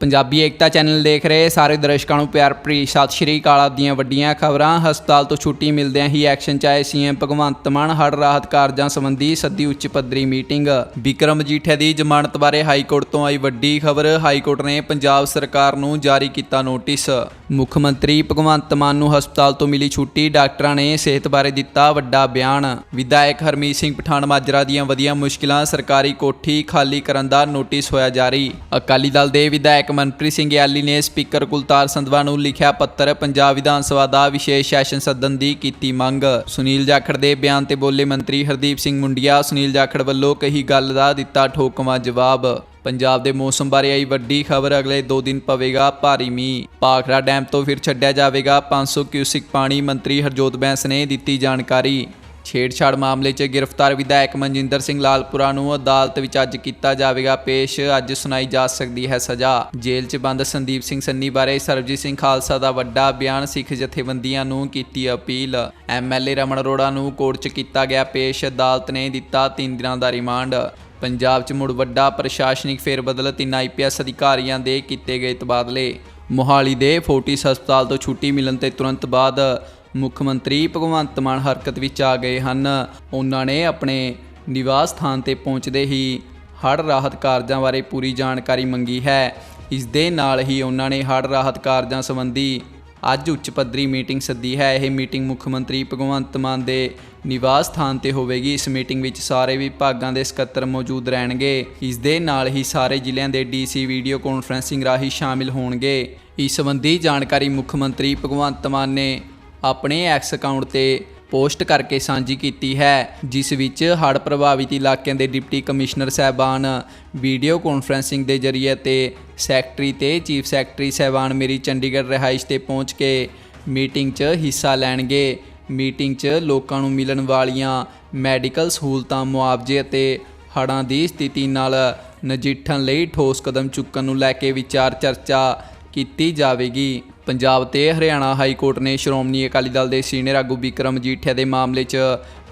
ਪੰਜਾਬੀ ਏਕਤਾ channel ਦੇਖ ਰਹੇ ਸਾਰੇ ਦਰਸ਼ਕਾਂ ਨੂੰ ਪਿਆਰ ਭਰੀ ਸਤਿ ਸ਼੍ਰੀ ਅਕਾਲ ਦੀਆਂ ਵੱਡੀਆਂ ਖਬਰਾਂ। ਹਸਪਤਾਲ ਤੋਂ ਛੁੱਟੀ ਮਿਲਦਿਆਂ ਹੀ ਐਕਸ਼ਨ ਚ ਆਏ ਸੀਐਮ ਭਗਵੰਤ ਮਾਨ, ਹੜ੍ਹ ਰਾਹਤ ਕਾਰਜਾਂ ਸੰਬੰਧੀ ਸੱਦੀ ਉੱਚ ਪੱਧਰੀ ਮੀਟਿੰਗ। ਵਿਕਰਮ ਮਜੀਠੀਆ ਦੀ ਜ਼ਮਾਨਤ ਬਾਰੇ ਹਾਈ ਕੋਰਟ ਤੋਂ ਆਈ ਵੱਡੀ ਖਬਰ। ਹਾਈ ਕੋਰਟ ਨੇ ਪੰਜਾਬ ਸਰਕਾਰ ਨੂੰ ਜਾਰੀ ਕੀਤਾ ਨੋਟਿਸ। ਮੁੱਖ ਮੰਤਰੀ ਭਗਵੰਤ ਮਾਨ ਨੂੰ ਹਸਪਤਾਲ ਤੋਂ ਮਿਲੀ ਛੁੱਟੀ, ਡਾਕਟਰਾਂ ਨੇ ਸਿਹਤ ਬਾਰੇ ਦਿੱਤਾ ਵੱਡਾ ਬਿਆਨ। ਵਿਧਾਇਕ ਹਰਮੀਤ ਸਿੰਘ ਪਠਾਨ ਮਾਜਰਾ ਦੀਆਂ ਵਧੀਆਂ ਮੁਸ਼ਕਿਲਾਂ ਸਰਕਾਰੀ ਕੋਠੀ ਖਾਲੀ ਕਰਨ ਦਾ ਨੋਟਿਸ ਹੋਇਆ ਜਾਰੀ। ਅਕਾਲੀ ਦਲ ਦੇ ਵਿਧਾਇਕ ਮਨਪ੍ਰੀਤ ਸਿੰਘ ਯਾਲੀ ਨੇ ਸਪੀਕਰ ਕੁਲਤਾਰ ਸੰਧਵਾ ਨੂੰ ਲਿਖਿਆ ਪੱਤਰ, ਪੰਜਾਬ ਵਿਧਾਨ ਸਭਾ ਦਾ ਵਿਸ਼ੇਸ਼ ਸੈਸ਼ਨ ਸੱਦਣ ਦੀ ਕੀਤੀ ਮੰਗ। ਸੁਨੀਲ ਜਾਖੜ ਦੇ ਬਿਆਨ ਤੇ ਬੋਲੇ ਮੰਤਰੀ ਹਰਦੀਪ ਸਿੰਘ ਮੁੰਡੀਆ, ਸੁਨੀਲ ਜਾਖੜ ਵੱਲੋਂ ਕਹੀ ਗੱਲ ਦਾ ਦਿੱਤਾ ਠੋਕਵਾਂ ਜਵਾਬ। ਪੰਜਾਬ ਦੇ ਮੌਸਮ ਬਾਰੇ ਆਈ ਵੱਡੀ ਖਬਰ, ਅਗਲੇ 2 ਦਿਨ ਪਵੇਗਾ ਭਾਰੀ ਮੀਂਹ। ਪਾਖੜਾ ਡੈਮ ਤੋਂ ਫਿਰ ਛੱਡਿਆ ਜਾਵੇਗਾ 500 ਕਿਊਸਿਕ ਪਾਣੀ, ਮੰਤਰੀ ਹਰਜੋਤ ਬੈਂਸ ਨੇ ਦਿੱਤੀ ਜਾਣਕਾਰੀ। ਛੇੜਛਾੜ ਮਾਮਲੇ 'ਚ ਗ੍ਰਿਫਤਾਰ ਵਿਧਾਇਕ ਮਨਜਿੰਦਰ ਸਿੰਘ ਲਾਲਪੁਰਾ ਨੂੰ ਅਦਾਲਤ ਵਿੱਚ ਅੱਜ ਕੀਤਾ ਜਾਵੇਗਾ ਪੇਸ਼। ਅੱਜ ਸੁਣਾਈ ਜਾ ਸਕਦੀ ਹੈ ਸਜ਼ਾ। ਜੇਲ੍ਹ 'ਚ ਬੰਦ ਸੰਦੀਪ ਸਿੰਘ ਸੰਨੀ ਬਾਰੇ ਸਰਬਜੀਤ ਸਿੰਘ ਖਾਲਸਾ ਦਾ ਵੱਡਾ ਬਿਆਨ ਸਿੱਖ ਜਥੇਬੰਦੀਆਂ ਨੂੰ ਕੀਤੀ ਅਪੀਲ। ਐਮਐਲਏ ਰਮਨ ਅਰੋੜਾ ਨੂੰ ਕੋਰਟ 'ਚ ਕੀਤਾ ਗਿਆ ਪੇਸ਼। ਅਦਾਲਤ ਨੇ ਦਿੱਤਾ 3 ਦਿਨਾਂ ਦਾ ਰਿਮਾਂਡ। ਪੰਜਾਬ 'ਚ ਮੁੜ ਵੱਡਾ ਪ੍ਰਸ਼ਾਸਨਿਕ ਫੇਰਬਦਲ ਤਿੰਨ ਆਈਪੀਐਸ ਅਧਿਕਾਰੀਆਂ ਦੇ ਕੀਤੇ ਗਏ ਤਬਾਦਲੇ। ਮੋਹਾਲੀ ਦੇ ਫੋਰਟਿਸ ਹਸਪਤਾਲ ਤੋਂ ਛੁੱਟੀ ਮਿਲਣ ਤੇ ਤੁਰੰਤ ਬਾਅਦ ਮੁੱਖ ਮੰਤਰੀ ਭਗਵੰਤ ਮਾਨ ਹਰਕਤ ਵਿੱਚ ਆ ਗਏ ਹਨ। ਉਹਨਾਂ ਨੇ ਆਪਣੇ ਨਿਵਾਸ ਸਥਾਨ ਤੇ ਪਹੁੰਚਦੇ ਹੀ ਹੜ੍ਹ ਰਾਹਤ ਕਾਰਜਾਂ ਬਾਰੇ ਪੂਰੀ ਜਾਣਕਾਰੀ ਮੰਗੀ ਹੈ। ਇਸ ਦੇ ਨਾਲ ਹੀ ਉਹਨਾਂ ਨੇ ਹੜ੍ਹ ਰਾਹਤ ਕਾਰਜਾਂ ਸੰਬੰਧੀ ਅੱਜ ਉੱਚ ਪੱਧਰੀ ਮੀਟਿੰਗ ਸੱਦੀ ਹੈ। ਇਹ ਮੀਟਿੰਗ ਮੁੱਖ ਮੰਤਰੀ ਭਗਵੰਤ ਮਾਨ ਦੇ ਨਿਵਾਸ ਸਥਾਨ ਤੇ ਹੋਵੇਗੀ। ਇਸ ਮੀਟਿੰਗ ਵਿੱਚ ਸਾਰੇ ਵਿਭਾਗਾਂ ਦੇ ਸਕੱਤਰ ਮੌਜੂਦ ਰਹਿਣਗੇ। ਇਸ ਦੇ ਨਾਲ ਹੀ ਸਾਰੇ ਜ਼ਿਲ੍ਹਿਆਂ ਦੇ ਡੀਸੀ ਵੀਡੀਓ ਕਾਨਫਰੈਂਸਿੰਗ ਰਾਹੀਂ ਸ਼ਾਮਿਲ ਹੋਣਗੇ। ਇਸ ਸੰਬੰਧੀ ਜਾਣਕਾਰੀ ਮੁੱਖ ਮੰਤਰੀ ਭਗਵੰਤ ਮਾਨ ਨੇ ਆਪਣੇ ਐਕਸ ਅਕਾਊਂਟ ਤੇ ਪੋਸਟ ਕਰਕੇ ਸਾਂਝੀ ਕੀਤੀ ਹੈ, ਜਿਸ ਵਿੱਚ ਹੜ੍ਹ ਪ੍ਰਭਾਵਿਤ ਇਲਾਕਿਆਂ ਦੇ ਡਿਪਟੀ ਕਮਿਸ਼ਨਰ ਸਹਿਬਾਨ, ਵੀਡੀਓ ਕਾਨਫਰੈਂਸਿੰਗ ਦੇ ਜ਼ਰੀਏ ਤੇ ਸੈਕਟਰੀ ਤੇ ਚੀਫ ਸੈਕਟਰੀ ਸਹਿਬਾਨ ਮੇਰੀ ਚੰਡੀਗੜ੍ਹ ਰਿਹਾਇਸ਼ ਤੇ ਪਹੁੰਚ ਕੇ ਮੀਟਿੰਗ 'ਚ ਹਿੱਸਾ ਲੈਣਗੇ। ਮੀਟਿੰਗ 'ਚ ਲੋਕਾਂ ਨੂੰ ਮਿਲਣ ਵਾਲੀਆਂ ਮੈਡੀਕਲ ਸਹੂਲਤਾਂ, ਮੁਆਵਜ਼ੇ ਅਤੇ ਹੜ੍ਹਾਂ ਦੀ ਸਥਿਤੀ ਨਾਲ ਨਜਿੱਠਣ ਲਈ ਠੋਸ ਕਦਮ ਚੁੱਕਣ ਨੂੰ ਲੈ ਕੇ ਵਿਚਾਰ ਚਰਚਾ ਕੀਤੀ ਜਾਵੇਗੀ। ਪੰਜਾਬ ਤੇ ਹਰਿਆਣਾ ਹਾਈ ਕੋਰਟ ਨੇ ਸ਼੍ਰੋਮਣੀ ਅਕਾਲੀ ਦਲ ਦੇ ਸੀਨੀਅਰ ਆਗੂ ਵਿਕਰਮ ਜੀਠਿਆ ਦੇ ਮਾਮਲੇ 'ਚ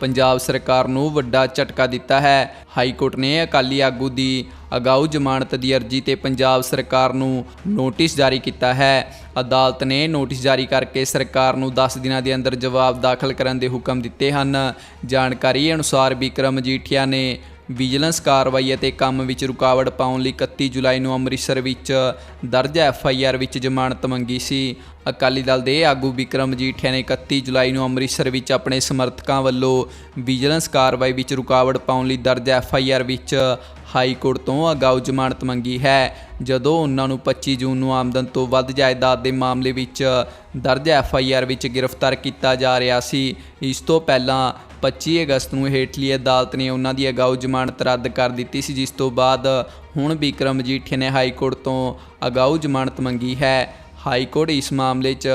ਪੰਜਾਬ ਸਰਕਾਰ ਨੂੰ ਵੱਡਾ ਝਟਕਾ ਦਿੱਤਾ ਹੈ। ਹਾਈ ਕੋਰਟ ਨੇ ਅਕਾਲੀ ਆਗੂ ਦੀ ਅਗਾਊ ਜ਼ਮਾਨਤ ਦੀ ਅਰਜ਼ੀ ਤੇ ਪੰਜਾਬ ਸਰਕਾਰ ਨੂੰ ਨੋਟਿਸ ਜਾਰੀ ਕੀਤਾ ਹੈ। ਅਦਾਲਤ ਨੇ ਨੋਟਿਸ ਜਾਰੀ ਕਰਕੇ ਸਰਕਾਰ ਨੂੰ 10 ਦਿਨਾਂ ਦੇ ਅੰਦਰ ਜਵਾਬ ਦਾਖਲ ਕਰਨ ਦੇ ਹੁਕਮ ਦਿੱਤੇ ਹਨ। ਜਾਣਕਾਰੀ ਅਨੁਸਾਰ ਵਿਕਰਮ ਜੀਠਿਆ ਨੇ ਵਿਜੀਲੈਂਸ ਕਾਰਵਾਈ ਅਤੇ ਕੰਮ ਵਿੱਚ ਰੁਕਾਵਟ ਪਾਉਣ ਲਈ 31 ਜੁਲਾਈ ਨੂੰ ਅੰਮ੍ਰਿਤਸਰ ਵਿੱਚ ਦਰਜ ਐਫ ਆਈ ਆਰ ਵਿੱਚ ਜ਼ਮਾਨਤ ਮੰਗੀ ਸੀ। ਅਕਾਲੀ ਦਲ ਦੇ ਆਗੂ ਵਿਕਰਮ ਜੀਠਿਆ ਨੇ 31 ਜੁਲਾਈ ਨੂੰ ਅੰਮ੍ਰਿਤਸਰ ਵਿੱਚ ਆਪਣੇ ਸਮਰਥਕਾਂ ਵੱਲੋਂ ਵਿਜੀਲੈਂਸ ਕਾਰਵਾਈ ਵਿੱਚ ਰੁਕਾਵਟ ਪਾਉਣ ਲਈ ਦਰਜ ਐਫ ਆਈ ਆਰ ਵਿੱਚ ਹਾਈ ਕੋਰਟ ਤੋਂ ਅਗਾਊ ਜ਼ਮਾਨਤ ਮੰਗੀ ਹੈ। ਜਦੋਂ ਉਹਨਾਂ ਨੂੰ 25 ਜੂਨ ਨੂੰ ਆਮਦਨ ਤੋਂ ਵੱਧ ਜਾਇਦਾਦ ਦੇ ਮਾਮਲੇ ਵਿੱਚ ਦਰਜ ਐਫ ਆਈ ਆਰ ਵਿੱਚ ਗ੍ਰਿਫਤਾਰ ਕੀਤਾ ਜਾ ਰਿਹਾ ਸੀ, ਇਸ ਤੋਂ ਪਹਿਲਾਂ 25 ਅਗਸਤ ਨੂੰ ਹੇਠਲੀ ਅਦਾਲਤ ਨੇ ਉਹਨਾਂ ਦੀ ਅਗਾਊ ਜ਼ਮਾਨਤ ਰੱਦ ਕਰ ਦਿੱਤੀ ਸੀ, ਜਿਸ ਤੋਂ ਬਾਅਦ ਹੁਣ ਵਿਕਰਮ ਮਜੀਠੀਆ ਨੇ ਹਾਈ ਕੋਰਟ ਤੋਂ ਅਗਾਊ ਜ਼ਮਾਨਤ ਮੰਗੀ ਹੈ। ਹਾਈ ਕੋਰਟ ਇਸ ਮਾਮਲੇ 'ਚ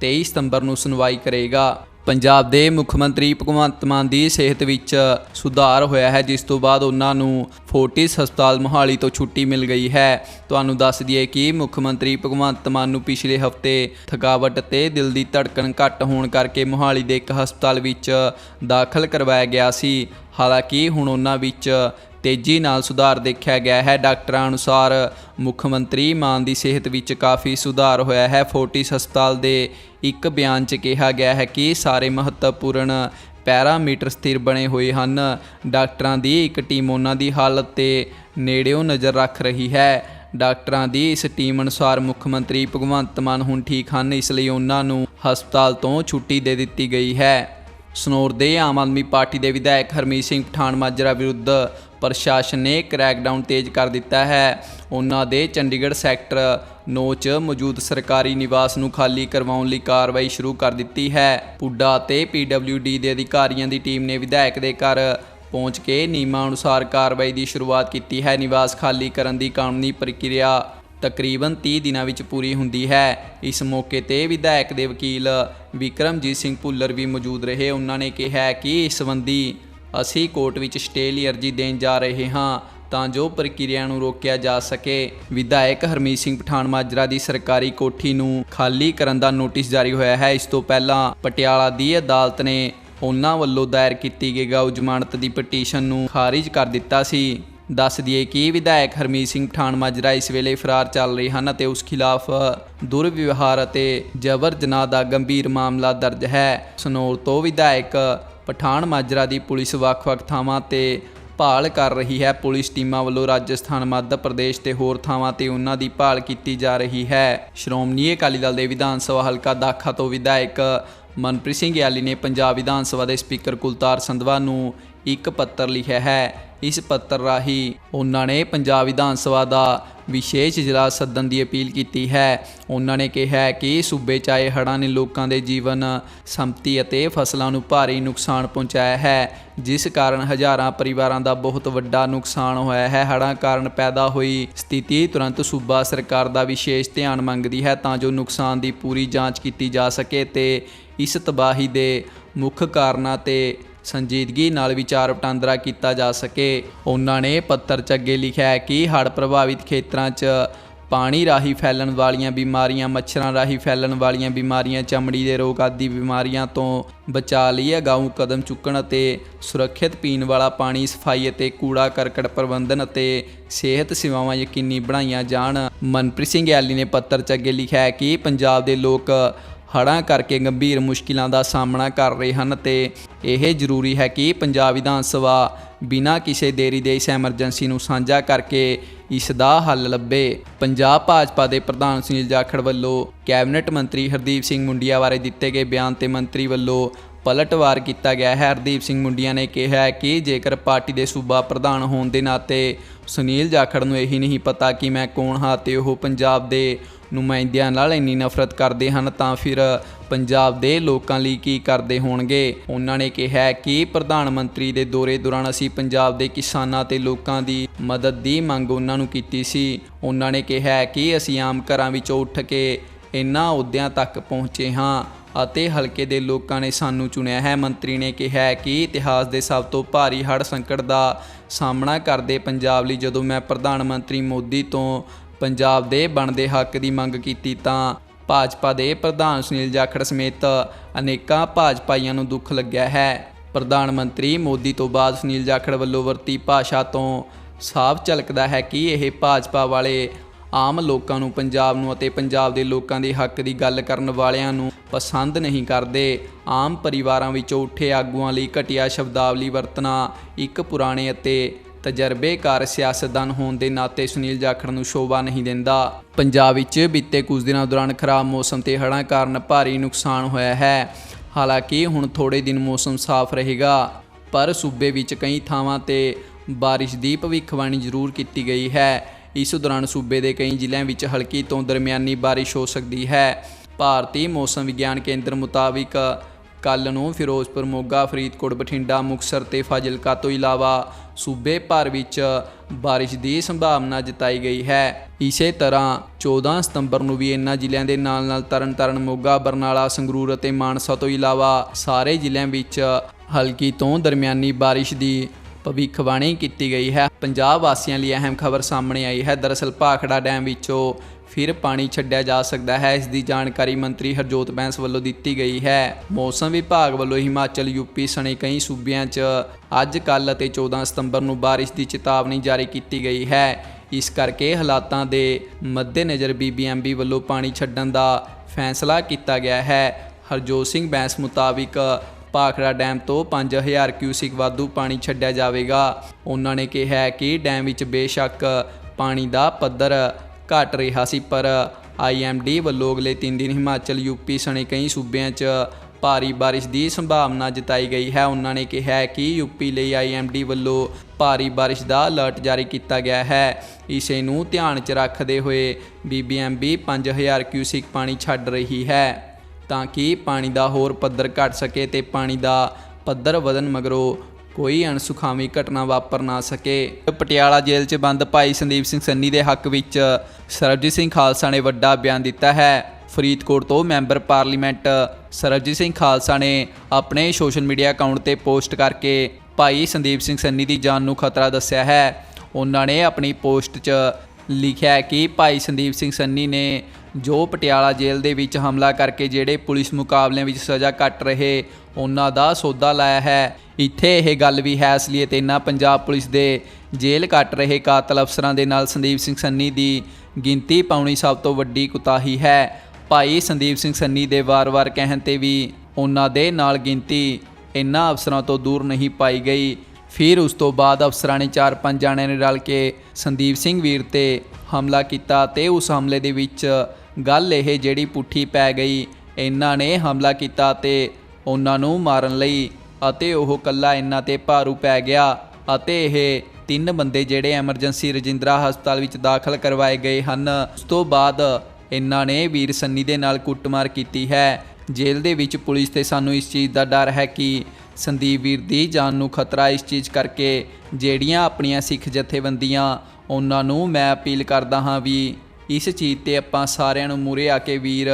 23 ਸਤੰਬਰ ਨੂੰ ਸੁਣਵਾਈ ਕਰੇਗਾ। ਪੰਜਾਬ ਦੇ ਮੁੱਖ ਮੰਤਰੀ ਭਗਵੰਤ ਮਾਨ ਦੀ ਸਿਹਤ ਵਿੱਚ ਸੁਧਾਰ ਹੋਇਆ ਹੈ, ਜਿਸ ਤੋਂ ਬਾਅਦ ਉਹਨਾਂ ਨੂੰ ਫੋਰਟਿਸ ਹਸਪਤਾਲ ਮੋਹਾਲੀ ਤੋਂ ਛੁੱਟੀ ਮਿਲ ਗਈ ਹੈ। ਤੁਹਾਨੂੰ ਦੱਸ ਦਈਏ ਕਿ ਮੁੱਖ ਮੰਤਰੀ ਭਗਵੰਤ ਮਾਨ ਨੂੰ ਪਿਛਲੇ ਹਫ਼ਤੇ ਥਕਾਵਟ ਅਤੇ ਦਿਲ ਦੀ ਧੜਕਣ ਘੱਟ ਹੋਣ ਕਰਕੇ ਮੋਹਾਲੀ ਦੇ ਇੱਕ ਹਸਪਤਾਲ ਵਿੱਚ ਦਾਖਲ ਕਰਵਾਇਆ ਗਿਆ ਸੀ। ਹਾਲਾਂਕਿ ਹੁਣ ਉਹਨਾਂ ਵਿੱਚ ਤੇਜ਼ੀ ਨਾਲ ਸੁਧਾਰ ਦੇਖਿਆ ਗਿਆ ਹੈ। ਡਾਕਟਰਾਂ ਅਨੁਸਾਰ ਮੁੱਖ ਮੰਤਰੀ ਮਾਨ ਦੀ ਸਿਹਤ ਵਿੱਚ ਕਾਫੀ ਸੁਧਾਰ ਹੋਇਆ ਹੈ। ਫੋਰਟਿਸ ਹਸਪਤਾਲ ਦੇ ਇੱਕ ਬਿਆਨ 'ਚ ਕਿਹਾ ਗਿਆ ਹੈ ਕਿ ਸਾਰੇ ਮਹੱਤਵਪੂਰਨ ਪੈਰਾਮੀਟਰ ਸਥਿਰ ਬਣੇ ਹੋਏ ਹਨ। ਡਾਕਟਰਾਂ ਦੀ ਇੱਕ ਟੀਮ ਉਹਨਾਂ ਦੀ ਹਾਲਤ ਤੇ ਨੇੜਿਓਂ ਨਜ਼ਰ ਰੱਖ ਰਹੀ ਹੈ। ਡਾਕਟਰਾਂ ਦੀ ਇਸ ਟੀਮ ਅਨੁਸਾਰ ਮੁੱਖ ਮੰਤਰੀ ਭਗਵੰਤ ਮਾਨ ਹੁਣ ਠੀਕ ਹਨ, ਇਸ ਲਈ ਉਹਨਾਂ ਨੂੰ ਹਸਪਤਾਲ ਤੋਂ ਛੁੱਟੀ ਦੇ ਦਿੱਤੀ ਗਈ ਹੈ। ਸਨੌਰ ਦੇ ਆਮ ਆਦਮੀ ਪਾਰਟੀ ਦੇ ਵਿਧਾਇਕ ਹਰਮੀਤ ਸਿੰਘ ਪਠਾਨ ਮਾਜਰਾ ਵਿਰੁੱਧ ਪ੍ਰਸ਼ਾਸਨ ਨੇ ਕ੍ਰੈਕਡਾਊਨ ਤੇਜ਼ ਕਰ ਦਿੱਤਾ ਹੈ। ਉਹਨਾਂ ਦੇ ਚੰਡੀਗੜ੍ਹ ਸੈਕਟਰ 9 'ਚ ਮੌਜੂਦ ਸਰਕਾਰੀ ਨਿਵਾਸ ਨੂੰ ਖਾਲੀ ਕਰਵਾਉਣ ਲਈ ਕਾਰਵਾਈ ਸ਼ੁਰੂ ਕਰ ਦਿੱਤੀ ਹੈ। ਪੁੱਡਾ ਤੇ ਪੀਡਬਲਯੂਡੀ ਦੇ ਅਧਿਕਾਰੀਆਂ ਦੀ ਟੀਮ ਨੇ ਵਿਧਾਇਕ ਦੇ ਘਰ ਪਹੁੰਚ ਕੇ ਨਿਯਮਾਂ ਅਨੁਸਾਰ ਕਾਰਵਾਈ ਦੀ ਸ਼ੁਰੂਆਤ ਕੀਤੀ ਹੈ। ਨਿਵਾਸ ਖਾਲੀ ਕਰਨ ਦੀ ਕਾਨੂੰਨੀ ਪ੍ਰਕਿਰਿਆ ਤਕਰੀਬਨ 30 ਦਿਨਾਂ ਵਿੱਚ ਪੂਰੀ ਹੁੰਦੀ ਹੈ। ਇਸ ਮੌਕੇ ਤੇ ਵਿਧਾਇਕ ਦੇ ਵਕੀਲ ਵਿਕਰਮਜੀਤ ਸਿੰਘ ਭੁੱਲਰ ਵੀ ਮੌਜੂਦ ਰਹੇ। ਉਹਨਾਂ ਨੇ ਕਿਹਾ ਕਿ ਇਸ ਸੰਬੰਧੀ ਅਸੀਂ ਕੋਰਟ ਵਿੱਚ ਸਟੇ ਲਈ ਅਰਜ਼ੀ ਦੇਣ ਜਾ ਰਹੇ ਹਾਂ ਤਾਂ ਜੋ ਪ੍ਰਕਿਰਿਆ ਨੂੰ ਰੋਕਿਆ ਜਾ ਸਕੇ। ਵਿਧਾਇਕ ਹਰਮੀਤ ਸਿੰਘ ਪਠਾਨ ਮਾਜਰਾ ਦੀ ਸਰਕਾਰੀ ਕੋਠੀ ਨੂੰ ਖਾਲੀ ਕਰਨ ਦਾ ਨੋਟਿਸ ਜਾਰੀ ਹੋਇਆ ਹੈ। ਇਸ ਤੋਂ ਪਹਿਲਾਂ ਪਟਿਆਲਾ ਦੀ ਅਦਾਲਤ ਨੇ ਉਹਨਾਂ ਵੱਲੋਂ ਦਾਇਰ ਕੀਤੀ ਗਈ ਗਾਉ ਜ਼ਮਾਨਤ ਦੀ ਪਟੀਸ਼ਨ ਨੂੰ ਖਾਰਿਜ ਕਰ ਦਿੱਤਾ ਸੀ। ਦੱਸ ਦਈਏ ਕਿ ਵਿਧਾਇਕ ਹਰਮੀਤ ਸਿੰਘ ਪਠਾਨ ਮਾਜਰਾ ਇਸ ਵੇਲੇ ਫਰਾਰ ਚੱਲ ਰਹੇ ਹਨ ਅਤੇ ਉਸ ਖਿਲਾਫ ਦੁਰਵਿਵਹਾਰ ਅਤੇ ਜਬਰ ਜਨਾਹ ਦਾ ਗੰਭੀਰ ਮਾਮਲਾ ਦਰਜ ਹੈ। ਸਨੌਰ ਤੋਂ ਵਿਧਾਇਕ ਪਠਾਨ ਮਾਜਰਾ ਦੀ ਪੁਲਿਸ ਵੱਖ-ਵੱਖ ਥਾਵਾਂ ਤੇ ਭਾਲ ਕਰ ਰਹੀ ਹੈ। ਪੁਲਿਸ ਟੀਮਾਂ ਵੱਲੋਂ ਰਾਜਸਥਾਨ, ਮੱਧ ਪ੍ਰਦੇਸ਼ ਤੇ ਹੋਰ ਥਾਵਾਂ ਤੇ ਉਹਨਾਂ ਦੀ ਭਾਲ ਕੀਤੀ ਜਾ ਰਹੀ ਹੈ। ਸ਼੍ਰੋਮਣੀ ਅਕਾਲੀ ਦਲ ਦੇ ਵਿਧਾਨ ਸਭਾ ਹਲਕਾ ਦਾਖਾ ਤੋਂ ਵਿਧਾਇਕ ਮਨਪ੍ਰੀਤ ਸਿੰਘ ਯਾਲੀ ਨੇ ਪੰਜਾਬ ਵਿਧਾਨ ਸਭਾ ਦੇ ਸਪੀਕਰ ਕੁਲਤਾਰ ਸੰਧਵਾ ਨੂੰ ਇੱਕ ਪੱਤਰ ਲਿਖਿਆ ਹੈ। ਇਸ ਪੱਤਰ ਰਾਹੀਂ ਉਹਨਾਂ ਨੇ ਪੰਜਾਬ ਵਿਧਾਨ ਸਭਾ ਦਾ ਵਿਸ਼ੇਸ਼ ਇਜਲਾਸ ਸੱਦਣ ਦੀ ਅਪੀਲ ਕੀਤੀ ਹੈ। ਉਹਨਾਂ ਨੇ ਕਿਹਾ ਕਿ ਸੂਬੇ 'ਚ ਆਏ ਹੜ੍ਹਾਂ ਨੇ ਲੋਕਾਂ ਦੇ ਜੀਵਨ, ਸੰਪਤੀ ਅਤੇ ਫਸਲਾਂ ਨੂੰ ਭਾਰੀ ਨੁਕਸਾਨ ਪਹੁੰਚਾਇਆ ਹੈ, ਜਿਸ ਕਾਰਨ ਹਜ਼ਾਰਾਂ ਪਰਿਵਾਰਾਂ ਦਾ ਬਹੁਤ ਵੱਡਾ ਨੁਕਸਾਨ ਹੋਇਆ ਹੈ। ਹੜ੍ਹਾਂ ਕਾਰਨ ਪੈਦਾ ਹੋਈ ਸਥਿਤੀ ਤੁਰੰਤ ਸੂਬਾ ਸਰਕਾਰ ਦਾ ਵਿਸ਼ੇਸ਼ ਧਿਆਨ ਮੰਗਦੀ ਹੈ ਤਾਂ ਜੋ ਨੁਕਸਾਨ ਦੀ ਪੂਰੀ ਜਾਂਚ ਕੀਤੀ ਜਾ ਸਕੇ ਤੇ ਇਸ ਤਬਾਹੀ ਦੇ ਮੁੱਖ ਕਾਰਨਾਂ ਤੇ ਸੰਜੀਦਗੀ ਨਾਲ ਵਿਚਾਰ ਵਟਾਂਦਰਾ ਕੀਤਾ ਜਾ ਸਕੇ। ਉਹਨਾਂ ਨੇ ਪੱਤਰ 'ਚ ਅੱਗੇ ਲਿਖਿਆ ਹੈ ਕਿ ਹੜ੍ਹ ਪ੍ਰਭਾਵਿਤ ਖੇਤਰਾਂ 'ਚ ਪਾਣੀ ਰਾਹੀਂ ਫੈਲਣ ਵਾਲੀਆਂ ਬਿਮਾਰੀਆਂ, ਮੱਛਰਾਂ ਰਾਹੀਂ ਫੈਲਣ ਵਾਲੀਆਂ ਬਿਮਾਰੀਆਂ, ਚਮੜੀ ਦੇ ਰੋਗ ਆਦਿ ਬਿਮਾਰੀਆਂ ਤੋਂ ਬਚਾ ਲਈ ਅਗਾਊਂ ਕਦਮ ਚੁੱਕਣ ਅਤੇ ਸੁਰੱਖਿਅਤ ਪੀਣ ਵਾਲਾ ਪਾਣੀ, ਸਫ਼ਾਈ ਅਤੇ ਕੂੜਾ ਕਰਕਟ ਪ੍ਰਬੰਧਨ ਅਤੇ ਸਿਹਤ ਸੇਵਾਵਾਂ ਯਕੀਨੀ ਬਣਾਈਆਂ ਜਾਣ। ਮਨਪ੍ਰੀਤ ਸਿੰਘ ਐਲੀ ਨੇ ਪੱਤਰ 'ਚ ਅੱਗੇ ਲਿਖਿਆ ਹੈ ਕਿ ਪੰਜਾਬ ਦੇ ਲੋਕ ਹੜ੍ਹਾਂ ਕਰਕੇ ਗੰਭੀਰ ਮੁਸ਼ਕਿਲਾਂ ਦਾ ਸਾਹਮਣਾ ਕਰ ਰਹੇ ਹਨ ਤੇ ਇਹ ਜ਼ਰੂਰੀ ਹੈ ਕਿ ਪੰਜਾਬ ਵਿਧਾਨ ਸਭਾ ਬਿਨਾਂ ਕਿਸੇ ਦੇਰੀ ਦੇ ਇਸ ਐਮਰਜੈਂਸੀ ਨੂੰ ਸਾਂਝਾ ਕਰਕੇ ਇਸ ਦਾ ਹੱਲ ਲੱਭੇ। ਪੰਜਾਬ ਭਾਜਪਾ ਦੇ ਪ੍ਰਧਾਨ ਸੁਨੀਲ ਜਾਖੜ ਵੱਲੋਂ ਕੈਬਨਿਟ ਮੰਤਰੀ ਹਰਦੀਪ ਸਿੰਘ ਮੁੰਡੀਆ ਬਾਰੇ ਦਿੱਤੇ ਗਏ ਬਿਆਨ ਤੇ ਮੰਤਰੀ ਵੱਲੋਂ ਪਲਟਵਾਰ ਕੀਤਾ ਗਿਆ ਹੈ। ਹਰਦੀਪ ਸਿੰਘ ਮੁੰਡੀਆ ਨੇ ਕਿਹਾ ਕਿ ਜੇਕਰ ਪਾਰਟੀ ਦੇ ਸੂਬਾ ਪ੍ਰਧਾਨ ਹੋਣ ਦੇ ਨਾਤੇ ਸੁਨੀਲ ਜਾਖੜ ਨੂੰ ਇਹੀ ਨਹੀਂ ਪਤਾ ਕਿ ਮੈਂ ਕੌਣ ਹਾਂ ਤੇ ਉਹ ਪੰਜਾਬ ਦੇ ਨੁਮਾਇੰਦਿਆਂ ਨਾਲ ਇੰਨੀ ਨਫ਼ਰਤ ਕਰਦੇ ਹਨ, ਤਾਂ ਫਿਰ ਪੰਜਾਬ ਦੇ ਲੋਕਾਂ ਲਈ ਕੀ ਕਰਦੇ ਹੋਣਗੇ? ਉਹਨਾਂ ਨੇ ਕਿਹਾ ਕਿ ਪ੍ਰਧਾਨ ਮੰਤਰੀ ਦੇ ਦੌਰੇ ਦੌਰਾਨ ਅਸੀਂ ਪੰਜਾਬ ਦੇ ਕਿਸਾਨਾਂ ਤੇ ਲੋਕਾਂ ਦੀ ਮਦਦ ਦੀ ਮੰਗ ਉਹਨਾਂ ਨੂੰ ਕੀਤੀ ਸੀ। ਉਹਨਾਂ ਨੇ ਕਿਹਾ ਕਿ ਅਸੀਂ ਆਮ ਘਰਾਂ ਵਿੱਚੋਂ ਉੱਠ ਕੇ ਇਨ੍ਹਾਂ ਅਹੁਦਿਆਂ ਤੱਕ ਪਹੁੰਚੇ ਹਾਂ ਅਤੇ ਹਲਕੇ ਦੇ ਲੋਕਾਂ ਨੇ ਸਾਨੂੰ ਚੁਣਿਆ ਹੈ। ਮੰਤਰੀ ਨੇ ਕਿਹਾ ਕਿ ਇਤਿਹਾਸ ਦੇ ਸਭ ਤੋਂ ਭਾਰੀ ਹੜ੍ਹ ਸੰਕਟ ਦਾ ਸਾਹਮਣਾ ਕਰਦੇ ਪੰਜਾਬ ਲਈ ਜਦੋਂ ਮੈਂ ਪ੍ਰਧਾਨ ਮੰਤਰੀ ਮੋਦੀ ਤੋਂ ਪੰਜਾਬ ਦੇ ਬਣਦੇ ਹੱਕ ਦੀ ਮੰਗ ਕੀਤੀ ਤਾਂ ਭਾਜਪਾ ਦੇ ਪ੍ਰਧਾਨ ਸੁਨੀਲ ਜਾਖੜ ਸਮੇਤ ਅਨੇਕਾਂ ਭਾਜਪਾਈਆਂ ਨੂੰ ਦੁੱਖ ਲੱਗਿਆ ਹੈ। ਪ੍ਰਧਾਨ ਮੰਤਰੀ ਮੋਦੀ ਤੋਂ ਬਾਅਦ ਸੁਨੀਲ ਜਾਖੜ ਵੱਲੋਂ ਵਰਤੀ ਭਾਸ਼ਾ ਤੋਂ ਸਾਫ਼ ਝਲਕਦਾ ਹੈ ਕਿ ਇਹ ਭਾਜਪਾ ਵਾਲੇ ਆਮ ਲੋਕਾਂ ਨੂੰ ਪੰਜਾਬ ਨੂੰ ਅਤੇ ਪੰਜਾਬ ਦੇ ਲੋਕਾਂ ਦੇ ਹੱਕ ਦੀ ਗੱਲ ਕਰਨ ਵਾਲਿਆਂ ਨੂੰ ਪਸੰਦ ਨਹੀਂ ਕਰਦੇ। ਆਮ ਪਰਿਵਾਰਾਂ ਵਿੱਚੋਂ ਉੱਠੇ ਆਗੂਆਂ ਲਈ ਘਟੀਆ ਸ਼ਬਦਾਵਲੀ ਵਰਤਣਾ ਇੱਕ ਪੁਰਾਣੇ ਅਤੇ ਤਜਰਬੇਕਾਰ ਸਿਆਸਤਦਾਨ ਹੋਣ ਦੇ ਨਾਤੇ ਸੁਨੀਲ ਜਾਖੜ ਨੂੰ ਸ਼ੋਭਾ ਨਹੀਂ ਦਿੰਦਾ। ਪੰਜਾਬ ਵਿੱਚ ਬੀਤੇ ਕੁਝ ਦਿਨਾਂ ਦੌਰਾਨ ਖਰਾਬ ਮੌਸਮ ਤੇ ਹੜ੍ਹਾਂ ਕਾਰਨ ਭਾਰੀ ਨੁਕਸਾਨ ਹੋਇਆ ਹੈ। ਹਾਲਾਂਕਿ ਹੁਣ ਥੋੜੇ ਦਿਨ ਮੌਸਮ ਸਾਫ਼ ਰਹੇਗਾ, ਪਰ ਸੂਬੇ ਵਿੱਚ ਕਈ ਥਾਵਾਂ ਤੇ ਬਾਰਿਸ਼ ਦੀ ਭਵਿੱਖਬਾਣੀ ਜ਼ਰੂਰ ਕੀਤੀ ਗਈ ਹੈ। ਇਸ ਦੌਰਾਨ ਸੂਬੇ ਦੇ ਕਈ ਜ਼ਿਲ੍ਹਿਆਂ ਵਿੱਚ ਹਲਕੀ ਤੋਂ ਦਰਮਿਆਨੀ ਬਾਰਿਸ਼ ਹੋ ਸਕਦੀ ਹੈ। ਭਾਰਤੀ ਮੌਸਮ ਵਿਗਿਆਨ ਕੇਂਦਰ ਮੁਤਾਬਿਕ ਕੱਲ ਨੂੰ ਫਿਰੋਜ਼ਪੁਰ, ਮੋਗਾ, ਫਰੀਦਕੋਟ, ਬਠਿੰਡਾ ਮੁਕਸਰ ਤੇ ਫਾਜ਼ਿਲਕਾ ਤੋਂ ਇਲਾਵਾ ਸੂਬੇ ਭਰ ਵਿੱਚ ਬਾਰਿਸ਼ ਦੀ ਸੰਭਾਵਨਾ ਜਤਾਈ ਗਈ ਹੈ। ਇਸੇ ਤਰ੍ਹਾਂ 14 ਸਤੰਬਰ ਨੂੰ ਵੀ ਇਨ੍ਹਾਂ ਜ਼ਿਲ੍ਹਿਆਂ ਦੇ ਨਾਲ-ਨਾਲ, ਤਰਨਤਾਰਨ, ਮੋਗਾ, ਬਰਨਾਲਾ, ਸੰਗਰੂਰ ਅਤੇ ਮਾਨਸਾ ਤੋਂ ਇਲਾਵਾ ਸਾਰੇ ਜ਼ਿਲ੍ਹਿਆਂ ਵਿੱਚ ਹਲਕੀ ਤੋਂ ਦਰਮਿਆਨੀ ਬਾਰਿਸ਼ ਦੀ ਭਵਿੱਖਬਾਣੀ ਕੀਤੀ ਗਈ ਹੈ। ਪੰਜਾਬ ਵਾਸੀਆਂ ਲਈ ਅਹਿਮ ਖਬਰ ਸਾਹਮਣੇ ਆਈ ਹੈ। ਦਰਅਸਲ ਭਾਖੜਾ ਡੈਮ ਵਿੱਚੋਂ ਫਿਰ ਪਾਣੀ ਛੱਡਿਆ ਜਾ ਸਕਦਾ ਹੈ। ਇਸ ਦੀ ਜਾਣਕਾਰੀ ਮੰਤਰੀ ਹਰਜੋਤ ਬੈਂਸ ਵੱਲੋਂ ਦਿੱਤੀ ਗਈ ਹੈ। ਮੌਸਮ ਵਿਭਾਗ ਵੱਲੋਂ ਹਿਮਾਚਲ ਯੂਪੀ ਸਣੇ ਕਈ ਸੂਬਿਆਂ 'ਚ ਅੱਜ ਕੱਲ ਅਤੇ 14 ਸਤੰਬਰ ਨੂੰ ਬਾਰਿਸ਼ ਦੀ ਚੇਤਾਵਨੀ ਜਾਰੀ ਕੀਤੀ ਗਈ ਹੈ। ਇਸ ਕਰਕੇ ਹਾਲਾਤਾਂ ਦੇ ਮੱਦੇਨਜ਼ਰ ਬੀਬੀਐਮਬੀ ਵੱਲੋਂ ਪਾਣੀ ਛੱਡਣ ਦਾ ਫੈਸਲਾ ਕੀਤਾ ਗਿਆ ਹੈ। ਹਰਜੋਤ ਸਿੰਘ ਬੈਂਸ ਮੁਤਾਬਿਕ ਭਾਖੜਾ ਡੈਮ ਤੋਂ 5000 ਕਿਊਸਿਕ ਵਾਧੂ ਪਾਣੀ ਛੱਡਿਆ ਜਾਵੇਗਾ। ਉਹਨਾਂ ਨੇ ਕਿਹਾ ਕਿ ਡੈਮ ਵਿੱਚ ਬੇਸ਼ੱਕ ਪਾਣੀ ਦਾ ਪੱਧਰ ਘਟ ਰਿਹਾ ਸੀ, ਪਰ ਆਈਐਮਡੀ ਵੱਲੋਂ ਅਗਲੇ 3 ਦਿਨ ਹਿਮਾਚਲ ਯੂਪੀ ਸਣੇ ਕਈ ਸੂਬਿਆਂ 'ਚ ਭਾਰੀ ਬਾਰਿਸ਼ ਦੀ ਸੰਭਾਵਨਾ ਜਤਾਈ ਗਈ ਹੈ। ਉਹਨਾਂ ਨੇ ਕਿਹਾ ਹੈ ਕਿ ਯੂਪੀ ਲਈ ਆਈਐਮਡੀ ਵੱਲੋਂ ਭਾਰੀ ਬਾਰਿਸ਼ ਦਾ ਅਲਰਟ ਜਾਰੀ ਕੀਤਾ ਗਿਆ ਹੈ। ਇਸੇ ਨੂੰ ਧਿਆਨ 'ਚ ਰੱਖਦੇ ਹੋਏ ਬੀਬੀਐਮਬੀ 5000 ਕਿਊਸਿਕ ਪਾਣੀ ਛੱਡ ਰਹੀ ਹੈ ਤਾਂ ਕਿ ਪਾਣੀ ਦਾ ਹੋਰ ਪੱਧਰ ਘਟ ਸਕੇ ਤੇ ਪਾਣੀ ਦਾ ਪੱਧਰ ਵਧਣ ਮਗਰੋਂ ਕੋਈ ਅਣਸੁਖਾਵੀ ਘਟਨਾ ਵਾਪਰ ਨਾ ਸਕੇ। ਪਟਿਆਲਾ ਜੇਲ੍ਹ 'ਚ ਬੰਦ ਭਾਈ ਸੰਦੀਪ ਸਿੰਘ ਸੰਨੀ ਦੇ ਹੱਕ ਵਿੱਚ ਸਰਬਜੀਤ ਸਿੰਘ ਖਾਲਸਾ ਨੇ ਵੱਡਾ ਬਿਆਨ ਦਿੱਤਾ ਹੈ। ਫਰੀਦਕੋਟ ਤੋਂ ਮੈਂਬਰ ਪਾਰਲੀਮੈਂਟ ਸਰਬਜੀਤ ਸਿੰਘ ਖਾਲਸਾ ਨੇ ਆਪਣੇ ਸੋਸ਼ਲ ਮੀਡੀਆ ਅਕਾਊਂਟ ਤੇ ਪੋਸਟ ਕਰਕੇ ਭਾਈ ਸੰਦੀਪ ਸਿੰਘ ਸੰਨੀ ਦੀ ਜਾਨ ਨੂੰ ਖਤਰਾ ਦੱਸਿਆ ਹੈ। ਉਹਨਾਂ ਨੇ ਆਪਣੀ ਪੋਸਟ 'ਚ ਲਿਖਿਆ ਹੈ ਕਿ ਭਾਈ ਸੰਦੀਪ ਸਿੰਘ ਸੰਨੀ ਨੇ ਜੋ ਪਟਿਆਲਾ ਜੇਲ੍ਹ ਦੇ ਵਿੱਚ ਹਮਲਾ ਕਰਕੇ ਜਿਹੜੇ ਪੁਲਿਸ ਮੁਕਾਬਲਿਆਂ ਵਿੱਚ ਸਜ਼ਾ ਕੱਟ ਰਹੇ, ਉਹਨਾਂ ਦਾ ਸੌਦਾ ਲਾਇਆ ਹੈ। ਇੱਥੇ ਇਹ ਗੱਲ ਵੀ ਹੈ ਅਸਲੀਅਤ ਇਹਨਾਂ ਪੰਜਾਬ ਪੁਲਿਸ ਦੇ ਜੇਲ੍ਹ ਕੱਟ ਰਹੇ ਕਾਤਲ ਅਫਸਰਾਂ ਦੇ ਨਾਲ ਸੰਦੀਪ ਸਿੰਘ ਸੰਨੀ ਦੀ ਗਿਣਤੀ ਪਾਉਣੀ ਸਭ ਤੋਂ ਵੱਡੀ ਕੁਤਾਹੀ ਹੈ। ਭਾਈ ਸੰਦੀਪ ਸਿੰਘ ਸੰਨੀ ਦੇ ਵਾਰ-ਵਾਰ ਕਹਿਣ ਤੇ ਵੀ ਉਹਨਾਂ ਦੇ ਨਾਲ ਗਿਣਤੀ ਇਨ੍ਹਾਂ ਅਫਸਰਾਂ ਤੋਂ ਦੂਰ ਨਹੀਂ ਪਾਈ ਗਈ। ਫਿਰ ਉਸ ਤੋਂ ਬਾਅਦ ਅਫਸਰਾਂ ਨੇ 4-5 ਜਾਣਿਆਂ ਨੇ ਰਲ ਕੇ ਸੰਦੀਪ ਸਿੰਘ ਵੀਰ ਤੇ ਹਮਲਾ ਕੀਤਾ ਤੇ ਉਸ ਹਮਲੇ ਦੇ ਵਿੱਚ ਗੱਲ ਇਹ ਜਿਹੜੀ ਪੁੱਠੀ ਪੈ ਗਈ। ਇਹਨਾਂ ਨੇ ਹਮਲਾ ਕੀਤਾ ਤੇ ਉਹਨਾਂ ਨੂੰ ਮਾਰਨ ਲਈ ਅਤੇ ਉਹ ਕੱਲਾ ਇਹਨਾਂ ਤੇ ਭਾਰੂ ਪੈ ਗਿਆ ਅਤੇ ਇਹ ਤਿੰਨ ਬੰਦੇ ਜਿਹੜੇ ਐਮਰਜੈਂਸੀ ਰਜਿੰਦਰਾ ਹਸਪਤਾਲ ਵਿੱਚ ਦਾਖਲ ਕਰਵਾਏ ਗਏ ਹਨ। ਉਸ ਤੋਂ ਬਾਅਦ ਇਹਨਾਂ ਨੇ ਵੀਰ ਸੰਨੀ ਦੇ ਨਾਲ ਕੁੱਟਮਾਰ ਕੀਤੀ ਹੈ। ਜੇਲ੍ਹ ਦੇ ਵਿੱਚ ਪੁਲਿਸ ਤੇ ਸਾਨੂੰ ਇਸ ਚੀਜ਼ ਦਾ ਡਰ ਹੈ ਕਿ ਸੰਦੀਪ ਵੀਰ ਦੀ ਜਾਨ ਨੂੰ ਖਤਰਾ ਇਸ ਚੀਜ਼ ਕਰਕੇ ਜਿਹੜੀਆਂ ਆਪਣੀਆਂ ਸਿੱਖ ਜਥੇਬੰਦੀਆਂ, ਉਹਨਾਂ ਨੂੰ ਮੈਂ ਅਪੀਲ ਕਰਦਾ ਹਾਂ ਵੀ ਇਸ ਚੀਜ਼ ਤੇ ਆਪਾਂ ਸਾਰਿਆਂ ਨੂੰ ਮੂਰੇ ਆ ਕੇ ਵੀਰ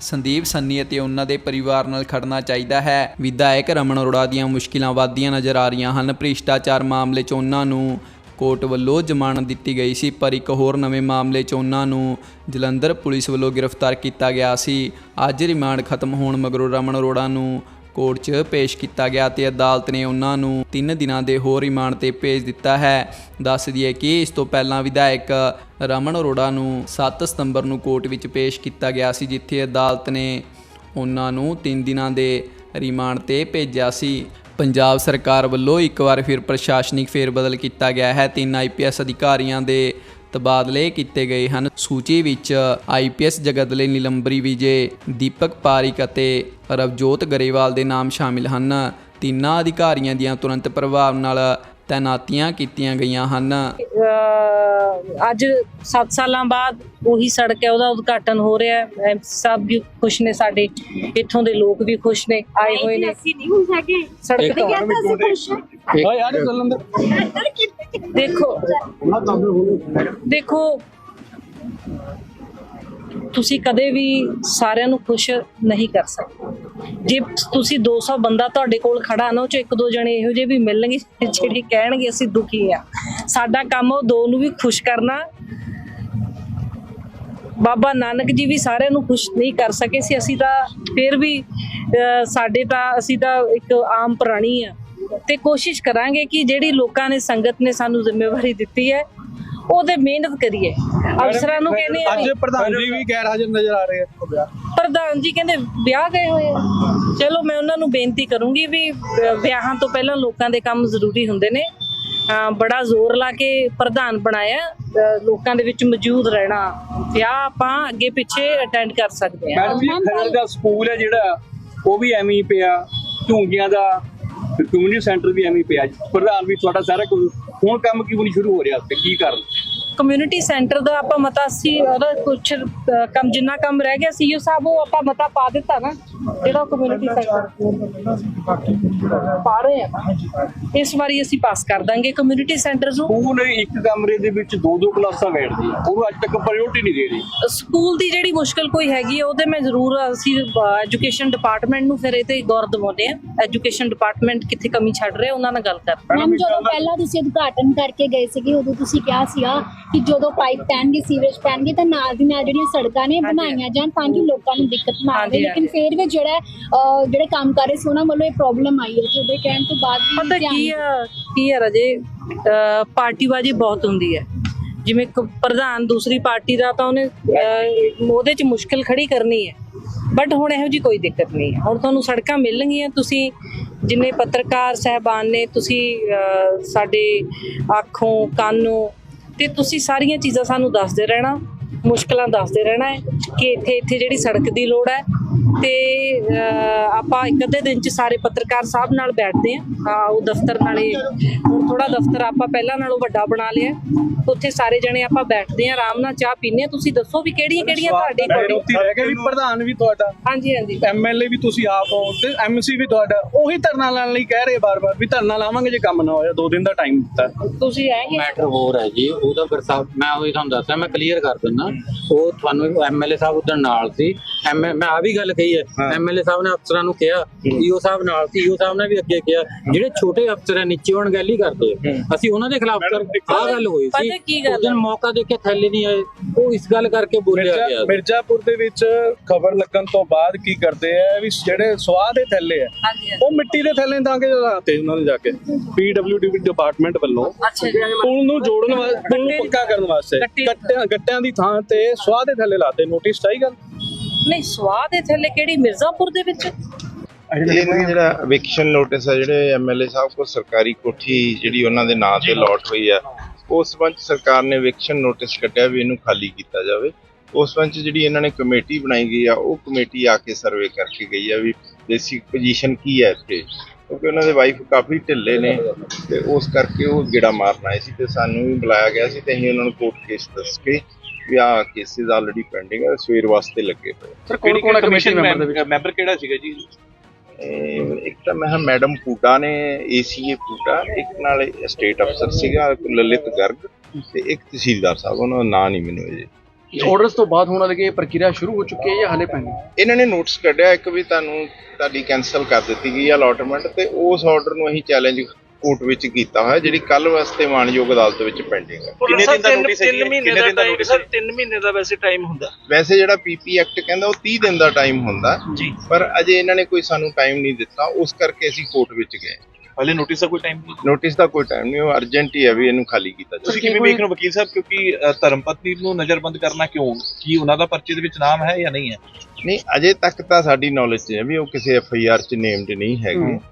ਸੰਦੀਪ ਸੰਨੀ ਅਤੇ ਉਹਨਾਂ ਦੇ ਪਰਿਵਾਰ ਨਾਲ ਖੜਨਾ ਚਾਹੀਦਾ ਹੈ। ਵਿਧਾਇਕ ਰਮਨ ਅਰੋੜਾ ਦੀਆਂ ਮੁਸ਼ਕਿਲਾਂ ਵੱਧਦੀਆਂ ਨਜ਼ਰ ਆ ਰਹੀਆਂ ਹਨ। ਭ੍ਰਿਸ਼ਟਾਚਾਰ ਮਾਮਲੇ 'ਚ ਉਹਨਾਂ ਨੂੰ ਕੋਰਟ ਵੱਲੋਂ ਜ਼ਮਾਨਤ ਦਿੱਤੀ ਗਈ ਸੀ, ਪਰ ਇੱਕ ਹੋਰ ਨਵੇਂ ਮਾਮਲੇ 'ਚ ਉਹਨਾਂ ਨੂੰ ਜਲੰਧਰ ਪੁਲਿਸ ਵੱਲੋਂ ਗ੍ਰਿਫਤਾਰ ਕੀਤਾ ਗਿਆ ਸੀ। ਅੱਜ ਰਿਮਾਂਡ ਖਤਮ ਹੋਣ ਮਗਰੋਂ ਰਮਨ ਅਰੋੜਾ ਨੂੰ ਕੋਰਟ 'ਚ ਪੇਸ਼ ਕੀਤਾ ਗਿਆ ਤੇ ਅਦਾਲਤ ਨੇ ਉਹਨਾਂ ਨੂੰ 3 ਦਿਨਾਂ ਦੇ ਹੋਰ ਰਿਮਾਂਡ ਤੇ ਭੇਜ ਦਿੱਤਾ ਹੈ। ਦੱਸ ਦਈਏ ਕਿ ਇਸ ਤੋਂ ਪਹਿਲਾਂ ਵਿਧਾਇਕ ਰਮਨ ਅਰੋੜਾ ਨੂੰ 7 ਸਤੰਬਰ ਨੂੰ ਕੋਰਟ ਵਿੱਚ ਪੇਸ਼ ਕੀਤਾ ਗਿਆ ਸੀ, ਜਿੱਥੇ ਅਦਾਲਤ ਨੇ ਉਹਨਾਂ ਨੂੰ 3 ਦਿਨਾਂ ਦੇ ਰਿਮਾਂਡ ਤੇ ਭੇਜਿਆ ਸੀ। ਪੰਜਾਬ ਸਰਕਾਰ ਵੱਲੋਂ ਇੱਕ ਵਾਰ ਫਿਰ ਪ੍ਰਸ਼ਾਸਨਿਕ ਫੇਰਬਦਲ ਕੀਤਾ ਗਿਆ ਹੈ। ਤਿੰਨ ਆਈਪੀਐਸ ਅਧਿਕਾਰੀਆਂ ਦੇ ਤਬਾਦਲੇ ਕੀਤੇ ਗਏ ਹਨ। ਸੂਚੀ ਵਿੱਚ ਆਈਪੀਐਸ ਜਗਦਲੇ ਨਿਲੰਬਰੀ ਵਿਜੇ ਦੀਪਕ ਪਾਰਿਕ ਅਤੇ ਰਵਜੋਤ ਗਰੇਵਾਲ ਦੇ ਨਾਮ ਸ਼ਾਮਿਲ ਹਨ। ਤਿੰਨਾਂ ਅਧਿਕਾਰੀਆਂ ਦੀਆਂ ਤੁਰੰਤ ਪ੍ਰਭਾਵ ਨਾਲ ਤੈਨਾਤੀਆਂ ਕੀਤੀਆਂ ਗਈਆਂ ਹਨ। ਅੱਜ 7 ਸਾਲਾਂ ਬਾਅਦ ਉਹੀ ਸੜਕ ਹੈ ਉਹਦਾ ਉਦਘਾਟਨ ਹੋ ਰਿਹਾ ਹੈ। ਸਭ ਵੀ ਖੁਸ਼ ਨੇ ਸਾਡੇ ਇੱਥੋਂ ਦੇ ਲੋਕ ਵੀ ਖੁਸ਼ ਨੇ ਆਏ ਹੋਏ ਨੇ। ਅਸੀਂ ਨਹੀਂ ਹੁਣ ਹੈਗੇ। ਸੜਕ ਤੇ ਤੋਂ। ਕਹਿੰਦਾ ਅਸੀਂ ਖੁਸ਼ ਹਾਂ ਦੇਖੋ। ਦੇਖੋ ਤੁਸੀਂ ਕਦੇ ਵੀ ਸਾਰਿਆਂ ਨੂੰ ਖੁਸ਼ ਨਹੀਂ ਕਰ ਸਕਦੇ। ਜੇ ਤੁਸੀਂ 200 ਬੰਦਾ ਤੁਹਾਡੇ ਕੋਲ ਖੜਾ ਨਾ ਉਹ ਚ ਇੱਕ ਦੋ ਜਣੇ ਇਹੋ ਜਿਹੇ ਵੀ ਮਿਲਣਗੇ ਜਿਹੜੇ ਕਹਿਣਗੇ ਅਸੀਂ ਦੁਖੀ ਆ। ਸਾਡਾ ਕੰਮ ਉਹ ਦੋ ਨੂੰ ਵੀ ਖੁਸ਼ ਕਰਨਾ। ਬਾਬਾ ਨਾਨਕ ਜੀ ਵੀ ਸਾਰਿਆਂ ਨੂੰ ਖੁਸ਼ ਨਹੀਂ ਕਰ ਸਕੇ ਸੀ। ਅਸੀਂ ਤਾਂ ਫਿਰ ਵੀ ਸਾਡੇ ਤਾਂ ਅਸੀਂ ਤਾਂ ਇੱਕ ਆਮ ਪ੍ਰਾਣੀ ਆ। ਤੇ ਕੋਸ਼ਿਸ਼ ਕਰਾਂਗੇ ਕਿ ਜਿਹੜੀ ਲੋਕਾਂ ਨੇ ਸੰਗਤ ਨੇ ਸਾਨੂੰ ਜ਼ਿੰਮੇਵਾਰੀ ਦਿੱਤੀ ਹੈ ਉਹਦੇ ਮਿਹਨਤ ਕਰੀਏ। ਅਫਸਰਾਂ ਨੂੰ ਕਹਿੰਦੇ ਆ ਅੱਜ ਪ੍ਰਧਾਨ ਜੀ ਵੀ ਗੈਰ ਹਾਜ਼ਰ ਨਜ਼ਰ ਆ ਰਹੇ ਆ ਪ੍ਰਧਾਨ ਜੀ ਕਹਿੰਦੇ ਵਿਆਹ ਗਏ ਹੋਏ ਆ। ਚਲੋ ਮੈਂ ਉਹਨਾਂ ਨੂੰ ਬੇਨਤੀ ਕਰੂੰਗੀ ਵੀ ਵਿਆਹਾਂ ਤੋਂ ਪਹਿਲਾਂ ਲੋਕਾਂ ਦੇ ਕੰਮ ਜ਼ਰੂਰੀ ਹੁੰਦੇ ਨੇ। ਬੜਾ ਜ਼ੋਰ ਲਾ ਕੇ ਪ੍ਰਧਾਨ ਬਣਾਇਆ ਲੋਕਾਂ ਦੇ ਵਿੱਚ ਮੌਜੂਦ ਰਹਿਣਾ। ਵਿਆਹ ਆਪਾਂ ਅੱਗੇ ਪਿੱਛੇ ਅਟੈਂਡ ਕਰ ਸਕਦੇ ਹਾਂ। ਮੈਡਮ ਜੀ ਖਰੜ ਦਾ ਸਕੂਲ ਹੈ ਜਿਹੜਾ ਉਹ ਵੀ ਐਵੇਂ ਹੀ ਪਿਆ ਝੂੰਗੀਆਂ ਦਾ ਕਮਿਊਨਿਟੀ ਸੈਂਟਰ ਵੀ ਐਵੇਂ ਹੀ ਪਿਆ ਪ੍ਰਧਾਨ ਵੀ ਤੁਹਾਡਾ ਸਾਰਾ ਕੁਝ ਹੁਣ ਕੰਮ ਕਿਉਂ ਨਹੀਂ ਸ਼ੁਰੂ ਹੋ ਰਿਹਾ ਤੇ ਕੀ ਕਾਰਨ? ਕਮਿਊਨਿਟੀ ਸੈਂਟਰ ਦਾ ਆਪਾਂ ਮਤਾ ਸੀ ਉਹਦਾ ਕੁਝ ਕੰਮ ਜਿੰਨਾ ਕੰਮ ਰਹਿ ਗਿਆ ਸੀਓ ਸਾਹਿਬ ਉਹ ਆਪਾਂ ਮਤਾ ਪਾ ਦਿੱਤਾ ਨਾ ਜਿਹੜਾ ਕਮਿਊਨਿਟੀ ਸੈਂਟਰ ਪਾ ਰਹੇ ਆ। ਇਸ ਵਾਰੀ ਅਸੀਂ ਪਾਸ ਕਰ ਦਾਂਗੇ ਕਮਿਊਨਿਟੀ ਸੈਂਟਰ ਨੂੰ। ਸਕੂਲ ਇੱਕ ਕਮਰੇ ਦੇ ਵਿੱਚ ਦੋ ਦੋ ਕਲਾਸਾਂ ਬੈਠਦੀ ਆ। ਉਹਨੂੰ ਅੱਜ ਤੱਕ ਪ੍ਰਾਇੋਰਟੀ ਨਹੀਂ ਦੇ ਰਹੀ। ਸਕੂਲ ਦੀ ਜਿਹੜੀ ਮੁਸ਼ਕਲ ਕੋਈ ਹੈਗੀ ਹੈ ਉਹਦੇ ਮੈਂ ਜ਼ਰੂਰ ਅਸੀਂ ਐਜੂਕੇਸ਼ਨ ਡਿਪਾਰਟਮੈਂਟ ਨੂੰ ਫਿਰ ਇਹ ਤੇ ਗੌਰ ਦਿਵਾਉਂਦੇ ਆ। ਐਜੂਕੇਸ਼ਨ ਡਿਪਾਰਟਮੈਂਟ ਕਿੱਥੇ ਕਮੀ ਛੱਡ ਰਿਹਾ ਉਹਨਾਂ ਨਾਲ ਗੱਲ ਕਰ। ਮੈਮ ਜਦੋਂ ਪਹਿਲਾਂ ਤੁਸੀਂ ਉਦਘਾਟਨ ਕਰਕੇ ਗਏ ਸੀਗੇ ਉਦੋਂ ਤੁਸੀਂ ਕਿਹਾ ਸੀਗਾ ਕਿ ਜਦੋਂ ਪਾਈਪ ਪੈਣਗੇ ਸੀਵਰੇਜ ਪੈਣਗੇ ਤਾਂ ਨਾਲ ਦੀ ਨਾਲ ਜਿਹੜੀਆਂ ਸੜਕਾਂ ਨੇ ਬਣਾਈਆਂ ਜਾਣ ਤਾਂ ਕਿ ਲੋਕਾਂ ਨੂੰ ਦਿੱਕਤ ਨਾ ਆਵੇ। ਲੇਕਿਨ ਫਿਰ ਵੀ ਜਿਹੜਾ ਜਿਹੜੇ ਕੰਮ ਕਰ ਰਹੇ ਸੀ ਉਹਨਾਂ ਵੱਲੋਂ ਇਹ ਪ੍ਰੋਬਲਮ ਆਈ ਹੈ। ਤੁਹਾਡੇ ਕਹਿਣ ਤੋਂ ਬਾਅਦ ਵੀ ਪਤਾ ਕੀ ਆ ਕੀ ਆ ਰਜੇ? ਪਾਰਟੀਬਾਜ਼ੀ ਬਹੁਤ ਹੁੰਦੀ ਹੈ। ਜਿਵੇਂ ਇੱਕ ਪ੍ਰਧਾਨ ਦੂਸਰੀ ਪਾਰਟੀ ਦਾ ਤਾਂ ਉਹਨੇ ਉਹਦੇ 'ਚ ਮੁਸ਼ਕਲ ਖੜੀ ਕਰਨੀ ਹੈ। ਬਟ ਹੁਣ ਇਹੋ ਜੀ ਕੋਈ ਦਿੱਕਤ ਨਹੀਂ ਹੈ। ਹੁਣ ਤੁਹਾਨੂੰ ਸੜਕਾਂ ਮਿਲਣਗੀਆਂ ਤੁਸੀਂ ਜਿੰਨੇ ਪੱਤਰਕਾਰ ਸਹਿਬਾਨ ਨੇ ਤੁਸੀਂ ਸਾਡੇ ਅੱਖੋਂ ਕੰਨੋਂ ਤੇ ਤੁਸੀਂ ਸਾਰੀਆਂ ਚੀਜ਼ਾਂ ਸਾਨੂੰ ਦੱਸਦੇ ਰਹਿਣਾ, ਮੁਸ਼ਕਲਾਂ ਦੱਸਦੇ ਰਹਿਣਾ ਹੈ ਕਿ ਇੱਥੇ ਇੱਥੇ ਜਿਹੜੀ ਸੜਕ ਦੀ ਲੋੜ ਹੈ ਤੇ ਆਪਾਂ ਇੱਕ ਅੱਧੇ ਦਿਨ ਚ ਸਾਰੇ ਪੱਤਰਕਾਰ ਸਾਹਿਬ ਨਾਲ ਬੈਠਦੇ ਆ ਉਹ ਦਫ਼ਤਰ ਨਾਲੇ ਹੁਣ ਥੋੜਾ ਦਫ਼ਤਰ ਆਪਾਂ ਪਹਿਲਾਂ ਨਾਲੋਂ ਵੱਡਾ ਬਣਾ ਲਿਆ ਉੱਥੇ ਸਾਰੇ ਜਣੇ ਆਪਾਂ ਬੈਠਦੇ ਆ ਆਰਾਮ ਨਾਲ ਚਾਹ ਆ ਤੁਸੀਂ ਦੱਸੋ ਵੀ ਕਿਹੜੀਆਂ ਕਿਹੜੀਆਂ ਤੁਹਾਡੇ ਵਿਰੋਧੀ ਰਹਿ ਗਏ ਵੀ ਪ੍ਰਧਾਨ ਵੀ ਤੁਹਾਡਾ ਹਾਂਜੀ ਹਾਂਜੀ। ਐਮਐਲਏ ਵੀ ਤੁਸੀਂ ਆਪ ਹੋ ਤੇ ਐਮਸੀ ਵੀ ਤੁਹਾਡਾ ਉਹੀ ਧਰਨਾ ਲਾਉਣ ਲਈ ਕਹਿ ਰਹੇ ਬਾਰ-ਬਾਰ ਵੀ ਧਰਨਾ ਲਾਵਾਂਗੇ ਜੇ ਕੰਮ ਨਾ ਹੋਇਆ ਦੋ ਦਿਨ ਦਾ ਟਾਈਮ ਦਿੱਤਾ। ਤੁਸੀਂ ਆਏਗੇ ਮੈਟਰ ਹੋਰ ਹੈ ਜੀ ਉਹਦਾ ਫਿਰ ਸਾਹਿਬ ਮੈਂ ਉਹੀ ਤੁਹਾਨੂੰ ਦੱਸਿਆ ਮੈਂ ਕਲੀਅਰ ਕਰ ਦਿੰਦਾ। ਉਹ ਤੁਹਾਨੂੰ ਐਮਐਲਏ ਸਾਹਿਬ ਉਧਰ ਨਾਲ ਸੀ। ਮੈਂ ਆ ਵੀ ਗੱਲ ਕਹੀ ਹੈ। ਐਮਐਲਏ ਸਾਹਿਬ ਨੇ ਅਫਸਰਾਂ ਨੂੰ ਕਿਹਾ ਈਓ ਸਾਹਿਬ ਨਾਲ ਸੀ ਈਓ ਸਾਹਿਬ ਨੇ ਵੀ ਅੱਗੇ ਕਿਹਾ ਜਿਹੜੇ ਛੋਟੇ ਅਫਸਰ ਹੈ ਨੀਚੇ ਹੋਣ ਗੱਲ ਹੀ ਕਰਦੇ ਆ। ਅਸੀਂ ਉਹਨਾਂ ਦੇ ਖਿਲਾਫ ਕਰ ਆ ਗੱਲ ਹੋਈ ਸੀ। ਪਤਾ ਕੀ ਗੱਲ ਉਸ ਦਿਨ ਮੌਕਾ ਦੇ ਕੇ ਥੱਲੇ ਨਹੀਂ ਆਏ। ਉਹ ਇਸ ਗੱਲ ਕਰਕੇ ਬੋਲਿਆ ਮਿਰਜ਼ਾ ਗਿਆ। ਮਿਰਜ਼ਾਪੁਰ ਦੇ ਵਿੱਚ ਖਬਰ ਲੱਗਣ ਤੋਂ ਬਾਅਦ ਕੀ ਕਰਦੇ ਆ ਵੀ ਜਿਹੜੇ ਸਵਾਹ ਦੇ ਥੱਲੇ ਆ ਉਹ ਮਿੱਟੀ ਦੇ ਥੱਲੇ ਤਾਂ ਕੇ ਲਾਤੇ ਉਹਨਾਂ ਨੇ ਜਾ ਕੇ। ਪੀਡਬਲਯੂਡੀ ਡਿਪਾਰਟਮੈਂਟ ਵੱਲੋਂ ਪੁਲ ਨੂੰ ਜੋੜਨ ਵਾਸਤੇ ਪੁਲ ਨੂੰ ਪੱਕਾ ਕਰਨ ਵਾਸਤੇ। ਗੱਟੇ- ਗੱਟਿਆਂ ਗੱਟਿਆਂ ਦੀ ਥਾਂ ਤੇ ਸਵਾਹ ਦੇ ਥੱਲੇ ਲਾਤੇ ਨੋਟਿਸ ਚਾਹੀ ਗੱਲ? ਨਹੀਂ ਸਵਾਦ ਦੇ ਥੱਲੇ ਕਿਹੜੀ? ਮਿਰਜ਼ਾਪੁਰ ਦੇ ਵਿੱਚ? ਇਹ ਜਿਹੜਾ ਐਵਿਕਸ਼ਨ ਨੋਟਿਸ ਹੈ ਜਿਹੜੇ ਐਮਐਲਏ ਸਾਹਿਬ ਕੋ ਸਰਕਾਰੀ ਕੋਠੀ ਜਿਹੜੀ ਉਹਨਾਂ ਦੇ ਨਾਂ ਤੇ ਅਲਾਟ ਹੋਈ ਹੈ ਉਸ ਸੰਬੰਧ ਸਰਕਾਰ ਨੇ ਐਵਿਕਸ਼ਨ ਨੋਟਿਸ ਕੱਢਿਆ ਵੀ ਇਹਨੂੰ ਖਾਲੀ ਕੀਤਾ ਜਾਵੇ। ਉਸ ਸੰਬੰਧ ਜਿਹੜੀ ਇਹਨਾਂ ਨੇ ਕਮੇਟੀ ਬਣਾਈ ਗਈ ਆ ਉਹ ਕਮੇਟੀ ਆ ਕੇ ਸਰਵੇ ਕਰਕੇ ਗਈ ਆ ਵੀ ਬੇਸਿਕ ਪੋਜੀਸ਼ਨ ਕੀ ਹੈ ਇੱਥੇ। ਕਿਉਂਕਿ ਉਹਨਾਂ ਦੇ ਵਾਈਫ ਕਾਫੀ ਢਿੱਲੇ ਨੇ ਤੇ ਉਸ ਕਰਕੇ ਉਹ ਗੇੜਾ ਮਾਰਨ ਆਏ ਸੀ ਤੇ ਸਾਨੂੰ ਵੀ ਬੁਲਾਇਆ ਗਿਆ ਸੀ ਤੇ ਅਸੀਂ ਉਹਨਾਂ ਨੂੰ ਕੋਰਟ ਕੇਸ ਦੱਸ ਕੇ ਵੀ ਆਹ ਕੇਸਿਸ ਆਲਰੇਡੀ ਪੈਂਡਿੰਗ ਹੈ ਸਵੇਰ ਵਾਸਤੇ ਲੱਗੇ ਪਏ ਸਰ ਕੋਣ ਕੋਣ ਕਮਿਸ਼ਨ ਮੈਂਬਰ ਮੈਂਬਰ ਕਿਹੜਾ ਸੀਗਾ ਜੀ? ਇੱਕ ਤਾਂ ਮੈਂ ਮੈਡਮ ਪੂਟਾ ਨੇ ਏਸੀਏ ਪੂਟਾ ਇੱਕ ਨਾਲ ਸਟੇਟ ਅਫਸਰ ਸੀਗਾ ਲਲਿਤ ਗਰਗ ਤੇ ਇੱਕ ਤਹਿਸੀਲਦਾਰ ਸਾਹਿਬ ਉਹਨਾਂ ਦਾ ਨਾਂ ਨਹੀਂ ਮੈਨੂੰ ਅਜੇ ਆਰਡਰਸ ਤੋਂ ਬਾਅਦ ਹੋਣ ਲੱਗੇ ਪ੍ਰਕਿਰਿਆ ਸ਼ੁਰੂ ਹੋ ਚੁੱਕੀ ਹੈ ਜਾਂ ਹਲੇ ਪੈਣੀ ਇਹਨਾਂ ਨੇ ਨੋਟਿਸ ਕੱਢਿਆ ਇੱਕ ਵੀ ਤੁਹਾਨੂੰ ਤੁਹਾਡੀ ਕੈਨਸਲ ਕਰ ਦਿੱਤੀ ਗਈ ਹੈ ਅਲਾਟਮੈਂਟ ਤੇ ਉਸ ਆਰਡਰ ਨੂੰ ਅਸੀਂ ਚੈਲੰਜ ਕੋਰਟ ਵਿੱਚ ਕੀਤਾ ਹੋਇਆ ਜਿਹੜੀ ਕੱਲ ਵਾਸਤੇ ਮਾਨਯੋਗ ਅਦਾਲਤ ਵਿੱਚ ਪੈਂਡਿੰਗ ਹੈ। ਕਿੰਨੇ ਦਿਨ ਦਾ ਨੋਟਿਸ ਹੈ? ਜੀ ਕਿੰਨੇ ਦਿਨ ਦਾ ਨੋਟਿਸ ਹੈ? 3 ਮਹੀਨੇ ਦਾ ਵੈਸੇ ਟਾਈਮ ਹੁੰਦਾ। ਵੈਸੇ ਜਿਹੜਾ ਪੀਪੀ ਐਕਟ ਕਹਿੰਦਾ ਉਹ 30 ਦਿਨ ਦਾ ਟਾਈਮ ਹੁੰਦਾ। ਜੀ। ਪਰ ਅਜੇ ਇਹਨਾਂ ਨੇ ਕੋਈ ਸਾਨੂੰ ਟਾਈਮ ਨਹੀਂ ਦਿੱਤਾ। ਉਸ ਕਰਕੇ ਅਸੀਂ ਕੋਰਟ ਵਿੱਚ ਗਏ। ਹਲੇ ਨੋਟਿਸ ਦਾ ਕੋਈ ਟਾਈਮ ਨਹੀਂ ਨੋਟਿਸ ਦਾ ਕੋਈ ਟਾਈਮ ਨਹੀਂ। ਉਹ ਅਰਜੈਂਟ ਹੀ ਹੈ ਵੀ ਇਹਨੂੰ ਖਾਲੀ ਕੀਤਾ ਜਾਵੇ। ਤੁਸੀਂ ਕਿਵੇਂ ਵੇਖ ਰਹੇ ਹੋ ਵਕੀਲ ਸਾਹਿਬ? ਕਿਉਂਕਿ ਅ, ਧਰਮ ਪਤਨੀ ਨੂੰ ਨਜ਼ਰਬੰਦ ਕਰਨਾ ਕਿਉਂ? ਕੀ ਉਹਨਾਂ ਦਾ ਪਰਚੇ ਦੇ ਵਿੱਚ ਨਾਮ ਹੈ ਜਾਂ ਨਹੀਂ ਹੈ? ਨਹੀਂ ਅਜੇ ਤੱਕ ਤਾਂ ਸਾਡੀ ਨੌਲੇਜ 'ਚ ਹੈ ਵੀ ਉਹ ਕਿਸੇ ਐਫ ਆਈ ਆਰ 'ਚ ਨੇਮਡ ਨਹੀਂ ਹੈਗੇ।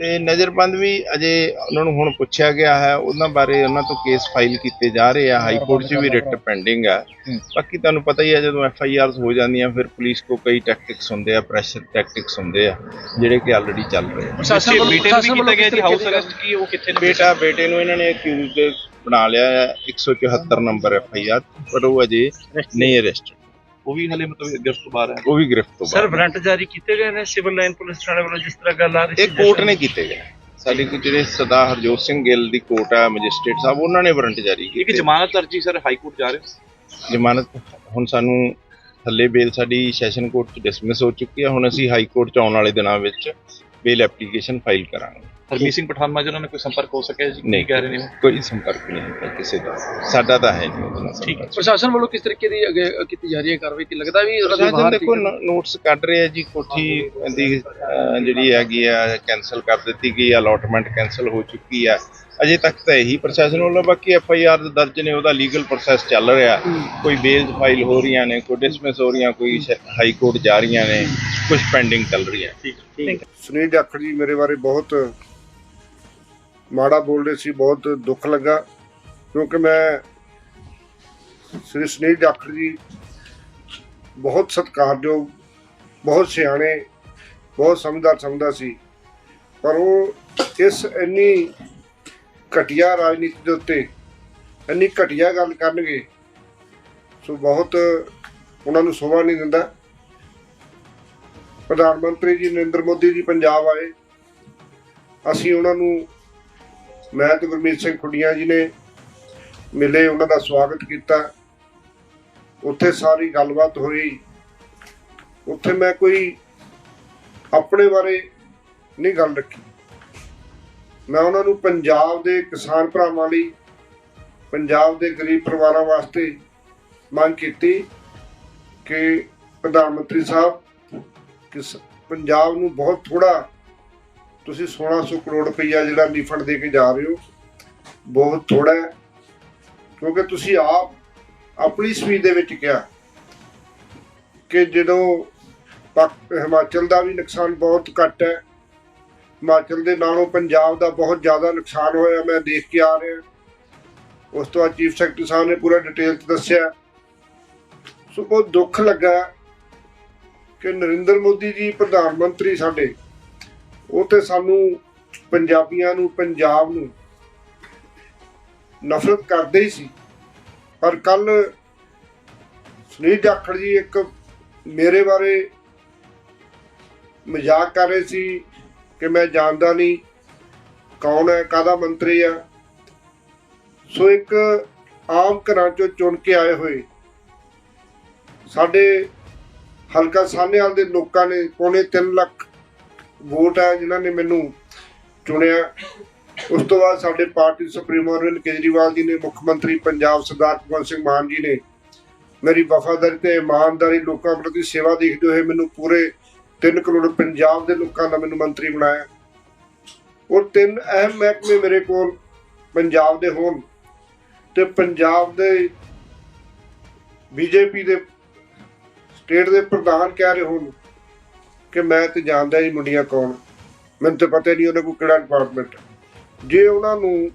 ਤੇ ਨਜ਼ਰਬੰਦ ਵੀ ਅਜੇ ਉਹਨਾਂ ਨੂੰ ਹੁਣ ਪੁੱਛਿਆ ਗਿਆ ਹੈ ਉਹਨਾਂ ਬਾਰੇ ਉਹਨਾਂ ਤੋਂ ਕੇਸ ਫਾਈਲ ਕੀਤੇ ਜਾ ਰਹੇ ਆ ਹਾਈ ਕੋਰਟ 'ਚ ਵੀ ਰਿਟ ਪੈਂਡਿੰਗ ਆ। ਬਾਕੀ ਤੁਹਾਨੂੰ ਪਤਾ ਹੀ ਹੈ ਜਦੋਂ ਐਫ ਆਈ ਆਰਸ ਹੋ ਜਾਂਦੀਆਂ ਫਿਰ ਪੁਲਿਸ ਕੋ ਕਈ ਟੈਕਟਿਕਸ ਹੁੰਦੇ ਆ ਪ੍ਰੈਸ਼ਰ ਟੈਕਟਿਕਸ ਹੁੰਦੇ ਆ ਜਿਹੜੇ ਕਿ ਆਲਰੇਡੀ ਚੱਲ ਰਹੇ ਆ। ਪ੍ਰਸ਼ਾਸਨ ਵੱਲੋਂ ਬੇਟੇ ਨੂੰ ਵੀ ਕੀਤਾ ਗਿਆ ਜੀ ਹਾਊਸ ਅਰੈਸਟ ਕੀ ਉਹ ਕਿੱਥੇ ਨੇ? ਬੇਟਾ ਬੇਟੇ ਨੂੰ ਇਹਨਾਂ ਨੇ ਅਕਿਊਜ਼ਡ ਬਣਾ ਲਿਆ ਹੈ 174 ਨੰਬਰ ਐਫ ਆਈ ਆਰ ਪਰ ਉਹ ਅਜੇ ਨਹੀਂ ਅਰੈਸਟ ਉਹ ਵੀ ਹਲੇ ਮਤਲਬ ਗਿਰਫਤ ਤੋਂ ਬਾਹਰ ਹੈ। ਉਹ ਵੀ ਗ੍ਰਿਫਤ ਤੋਂ ਸਰ ਬਾਹਰ ਵਾਰੰਟ ਜਾਰੀ ਕੀਤੇ ਗਏ ਨੇ ਸਿਵਲ ਲਾਈਨ ਪੁਲਿਸ ਥਾਣੇ ਵੱਲੋਂ ਜਿਸ ਤਰ੍ਹਾਂ ਗੱਲ ਆ ਰਹੀ ਇਹ ਕੋਰਟ ਨੇ ਕੀਤੇ ਗਏ ਸਾਡੇ ਕੋਲ ਜਿਹੜੇ ਸਦਾ ਹਰਜੋਤ ਸਿੰਘ ਗਿੱਲ ਦੀ ਕੋਰਟ ਆ ਮੈਜਿਸਟ੍ਰੇਟ ਸਾਹਿਬ ਉਹਨਾਂ ਨੇ ਵਾਰੰਟ ਜਾਰੀ ਇੱਕ ਕੀਤੇ ਜ਼ਮਾਨਤ ਅਰਜੀ ਸਰ ਹਾਈ ਕੋਰਟ ਜਾ ਰਹੇ ਜ਼ਮਾਨਤ ਹੁਣ ਸਾਨੂੰ ਥੱਲੇ ਬੇਲ ਸਾਡੀ ਸੈਸ਼ਨ ਕੋਰਟ ਚ ਡਿਸਮਿਸ ਹੋ ਚੁੱਕੀ ਹੈ ਹੁਣ ਅਸੀਂ ਹਾਈ ਕੋਰਟ ਚ ਆਉਣ ਵਾਲੇ ਦਿਨਾਂ ਵਿੱਚ ਬੇਲ ਐਪਲੀਕੇਸ਼ਨ ਫਾਈਲ ਕਰਾਂਗੇ ਹਰਮੀਤ ਸਿੰਘ ਪਠਾਨ ਮਾਜਰਾ ਨਾਲ ਕੋਈ ਸੰਪਰਕ ਹੋ ਸਕਿਆ ਜੀ ਨਹੀਂ ਕਹਿ ਰਹੇ ਨੇ? ਕੋਈ ਸੰਪਰਕ ਨਹੀਂ ਹੈ ਕਿਸੇ ਦਾ ਸਾਡਾ ਤਾਂ ਹੈ ਨਹੀਂ ਉਹਦੇ ਨਾਲ ਸੰਪਰਕ। ਪ੍ਰਸ਼ਾਸਨ ਵੱਲੋਂ ਕਿਸ ਤਰੀਕੇ ਦੀ ਅੱਗੇ ਕੀਤੀ ਜਾ ਰਹੀ ਹੈ ਕਾਰਵਾਈ ਕਿ ਲੱਗਦਾ ਵੀ ਪ੍ਰਸ਼ਾਸਨ ਦੇਖੋ ਨੋਟਸ ਕੱਢ ਰਹੇ ਜੀ ਕੋਠੀ ਦੀ ਜਿਹੜੀ ਹੈਗੀ ਆ ਕੈਨਸਲ ਕਰ ਦਿੱਤੀ ਗਈ ਅਲਾਟਮੈਂਟ ਕੈਨਸਲ ਹੋ ਚੁੱਕੀ ਆ। ਅਜੇ ਤੱਕ ਤਾਂ ਇਹੀ ਪ੍ਰਸ਼ਾਸਨ ਵੱਲੋਂ ਬਾਕੀ ਐਫ ਆਈ ਆਰ ਦਰਜ ਨੇ ਉਹਦਾ ਲੀਗਲ ਪ੍ਰੋਸੈਸ ਚੱਲ ਰਿਹਾ। ਕੋਈ ਬੇਲਸ ਫਾਈਲ ਹੋ ਰਹੀਆਂ ਨੇ ਕੋਈ ਡਿਸਮਿਸ ਹੋ ਰਹੀਆਂ ਕੋਈ ਹਾਈ ਕੋਰਟ ਜਾ ਰਹੀਆਂ ਨੇ ਕੁਝ ਪੈਂਡਿੰਗ ਚੱਲ ਰਹੀਆਂ। ਸੁਨੀਲ ਜਾਖੜ ਜੀ ਮੇਰੇ ਬਾਰੇ ਬਹੁਤ ਮਾੜਾ ਬੋਲਦੇ ਸੀ ਬਹੁਤ ਦੁੱਖ ਲੱਗਾ। ਕਿਉਂਕਿ ਮੈਂ ਸ੍ਰੀ ਸੁਨੀਲ ਜਾਖੜ ਜੀ ਬਹੁਤ ਸਤਿਕਾਰਯੋਗ ਬਹੁਤ ਸਿਆਣੇ ਬਹੁਤ ਸਮਝਦਾਰ ਸਮਝਦਾ ਸੀ। ਪਰ ਉਹ ਇਸ ਇੰਨੀ ਘਟੀਆ ਰਾਜਨੀਤੀ ਦੇ ਉੱਤੇ ਇੰਨੀ ਘਟੀਆ ਗੱਲ ਕਰਨਗੇ, ਸੋ ਬਹੁਤ ਉਹਨਾਂ ਨੂੰ ਸ਼ੋਭਾ ਨਹੀਂ ਦਿੰਦਾ। ਪ੍ਰਧਾਨ ਮੰਤਰੀ ਜੀ, ਨਰਿੰਦਰ ਮੋਦੀ ਜੀ ਪੰਜਾਬ ਆਏ। ਅਸੀਂ ਉਹਨਾਂ ਨੂੰ ਮੈਂ ਤੇ ਗੁਰਮੀਤ ਸਿੰਘ ਖੁੱਡੀਆਂ ਜੀ ਨੇ ਮਿਲੇ, ਉਹਨਾਂ ਦਾ ਸਵਾਗਤ ਕੀਤਾ। ਉੱਥੇ ਸਾਰੀ ਗੱਲਬਾਤ ਹੋਈ। ਉੱਥੇ ਮੈਂ ਕੋਈ ਆਪਣੇ ਬਾਰੇ ਨਹੀਂ ਗੱਲ ਰੱਖੀ। ਮੈਂ ਉਹਨਾਂ ਨੂੰ ਪੰਜਾਬ ਦੇ ਕਿਸਾਨ ਭਰਾਵਾਂ ਲਈ, ਪੰਜਾਬ ਦੇ ਗਰੀਬ ਪਰਿਵਾਰਾਂ ਵਾਸਤੇ ਮੰਗ ਕੀਤੀ ਕਿ ਪ੍ਰਧਾਨ ਮੰਤਰੀ ਸਾਹਿਬ ਕਿਸ ਪੰਜਾਬ ਨੂੰ ਬਹੁਤ ਥੋੜਾ ਤੁਸੀਂ 1600 ਕਰੋੜ ਰੁਪਈਆ ਜਿਹੜਾ ਰਿਫੰਡ ਦੇ ਕੇ ਜਾ ਰਹੇ ਹੋ, ਬਹੁਤ ਥੋੜਾ ਹੈ। ਕਿਉਂਕਿ ਤੁਸੀਂ ਆਪ ਆਪਣੀ ਸਪੀਚ ਦੇ ਵਿੱਚ ਕਿਹਾ ਕਿ ਜਦੋਂ ਪਾਕ- ਹਿਮਾਚਲ ਦਾ ਵੀ ਨੁਕਸਾਨ ਬਹੁਤ ਘੱਟ ਹੈ ਹਿਮਾਚਲ ਦੇ ਨਾਲੋਂ ਪੰਜਾਬ ਦਾ ਬਹੁਤ ਜ਼ਿਆਦਾ ਨੁਕਸਾਨ ਹੋਇਆ, ਮੈਂ ਦੇਖ ਕੇ ਆ ਰਿਹਾ। ਉਸ ਤੋਂ ਬਾਅਦ ਚੀਫ ਸੈਕਟਰੀ ਸਾਹਿਬ ਨੇ ਪੂਰਾ ਡਿਟੇਲ ਚ ਦੱਸਿਆ। ਸੋ ਬਹੁਤ ਦੁੱਖ ਲੱਗਾ ਕਿ ਨਰਿੰਦਰ ਮੋਦੀ ਜੀ, ਪ੍ਰਧਾਨ ਮੰਤਰੀ ਸਾਡੇ, ਉਹ ਤੇ ਸਾਨੂੰ ਪੰਜਾਬੀਆਂ ਨੂੰ, ਪੰਜਾਬ ਨੂੰ ਨਫ਼ਰਤ ਕਰਦੇ ਹੀ ਸੀ। ਪਰ ਕੱਲ ਸੁਨੀਲ ਜਾਖੜ ਜੀ ਇੱਕ ਮੇਰੇ ਬਾਰੇ ਮਜ਼ਾਕ ਕਰ ਰਹੇ ਸੀ। ਕਿ ਮੈਂ ਜਾਣਦਾ ਨਹੀਂ ਕੌਣ ਹੈ ਕਾਦਾ ਮੰਤਰੀ ਆ ਸੋ ਇੱਕ ਆਮ ਘਰਾਂ ਚੋਂ ਚੁਣ ਕੇ ਆਏ ਹੋਏ ਸਾਡੇ ਹਲਕਾ ਸਾਹਨੇਵਾਲ ਦੇ ਲੋਕਾਂ ਨੇ ਪੌਣੇ 3 ਲੱਖ ਵੋਟ ਹੈ ਜਿਨ੍ਹਾਂ ਨੇ ਮੈਨੂੰ ਚੁਣਿਆ। ਉਸ ਤੋਂ ਬਾਅਦ ਸਾਡੇ ਪਾਰਟੀ ਸੁਪਰੀਮੋ ਅਰਵਿੰਦ ਕੇਜਰੀਵਾਲ ਜੀ ਨੇ, ਮੁੱਖ ਮੰਤਰੀ ਪੰਜਾਬ ਸਰਦਾਰ ਭਗਵੰਤ ਸਿੰਘ ਮਾਨ ਜੀ ਨੇ ਮੇਰੀ ਵਫਾਦਾਰੀ ਤੇ ਇਮਾਨਦਾਰੀ ਲੋਕਾਂ ਪ੍ਰਤੀ ਸੇਵਾ ਦੇਖਦੇ ਹੋਏ ਮੈਨੂੰ ਪੂਰੇ 3 ਕਰੋੜ ਪੰਜਾਬ ਦੇ ਲੋਕਾਂ ਦਾ ਮੈਨੂੰ ਮੰਤਰੀ ਬਣਾਇਆ। ਔਰ ਤਿੰਨ ਅਹਿਮ ਮਹਿਕਮੇ ਮੇਰੇ ਕੋਲ ਪੰਜਾਬ ਦੇ ਹੋਣ ਤੇ ਪੰਜਾਬ ਦੇ ਬੀਜੇਪੀ ਦੇ ਸਟੇਟ ਦੇ ਪ੍ਰਧਾਨ ਕਹਿ ਰਹੇ ਹੋਣ ਕਿ ਮੈਂ ਤੇ ਜਾਣਦਾ ਹੀ ਮੁੰਡੀਆਂ ਕੌਣ। ਮੈਨੂੰ ਤਾਂ ਪਤਾ ਹੀ ਨਹੀਂ ਉਹਨਾਂ ਕੋਲ ਕਿਹੜਾ ਡਿਪਾਰਟਮੈਂਟ ਜੇ ਉਹਨਾਂ ਨੂੰ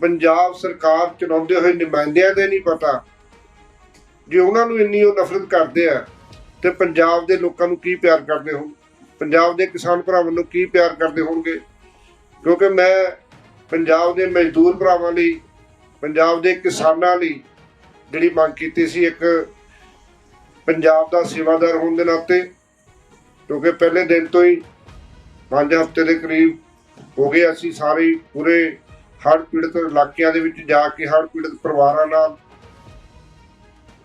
ਪੰਜਾਬ ਸਰਕਾਰ ਚਲਾਉਂਦੇ ਹੋਏ ਨੁਮਾਇੰਦਿਆਂ ਦੇ ਨਹੀਂ ਪਤਾ, ਜੇ ਉਹਨਾਂ ਨੂੰ ਇੰਨੀ ਉਹ ਨਫ਼ਰਤ ਕਰਦੇ ਆ ਤੇ ਪੰਜਾਬ ਦੇ ਲੋਕਾਂ ਨੂੰ ਕੀ ਪਿਆਰ ਕਰਦੇ ਹੋਣ? ਪੰਜਾਬ ਦੇ ਕਿਸਾਨ ਭਰਾਵਾਂ ਨੂੰ ਕੀ ਪਿਆਰ ਕਰਦੇ ਹੋਣਗੇ? ਕਿਉਂਕਿ ਮੈਂ ਪੰਜਾਬ ਦੇ ਮਜ਼ਦੂਰ ਭਰਾਵਾਂ ਲਈ, ਪੰਜਾਬ ਦੇ ਕਿਸਾਨਾਂ ਲਈ ਜਿਹੜੀ ਮੰਗ ਕੀਤੀ ਸੀ, ਇੱਕ ਪੰਜਾਬ ਦਾ ਸੇਵਾਦਾਰ ਹੋਣ ਦੇ ਨਾਤੇ, ਕਿਉਂਕਿ ਪਹਿਲੇ ਦਿਨ ਤੋਂ ਹੀ ਪੰਜ ਹਫ਼ਤੇ ਦੇ ਕਰੀਬ ਹੋ ਗਏ, ਅਸੀਂ ਸਾਰੇ ਪੂਰੇ ਹੜ੍ਹ ਪੀੜਤ ਇਲਾਕਿਆਂ ਦੇ ਵਿੱਚ ਜਾ ਕੇ, ਹੜ੍ਹ ਪੀੜਤ ਪਰਿਵਾਰਾਂ ਨਾਲ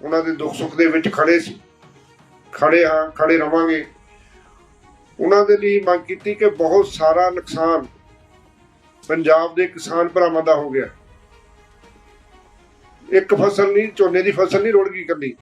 ਉਹਨਾਂ ਦੇ ਦੁੱਖ ਸੁੱਖ ਦੇ ਵਿੱਚ ਖੜੇ ਸੀ। ਖੜੇ ਹਾਂ, ਖੜੇ ਰਵਾਂਗੇ। ਉਹਨਾਂ ਦੇ ਲਈ ਮੰਗ ਕੀਤੀ ਕਿ ਬਹੁਤ ਸਾਰਾ ਨੁਕਸਾਨ ਪੰਜਾਬ ਦੇ ਕਿਸਾਨ ਭਰਾਵਾਂ ਦਾ ਹੋ ਗਿਆ। ਇੱਕ ਫਸਲ ਨਹੀਂ, ਝੋਨੇ ਦੀ ਫਸਲ ਨਹੀਂ ਰੁੜ ਗਈ ਇਕੱਲੀ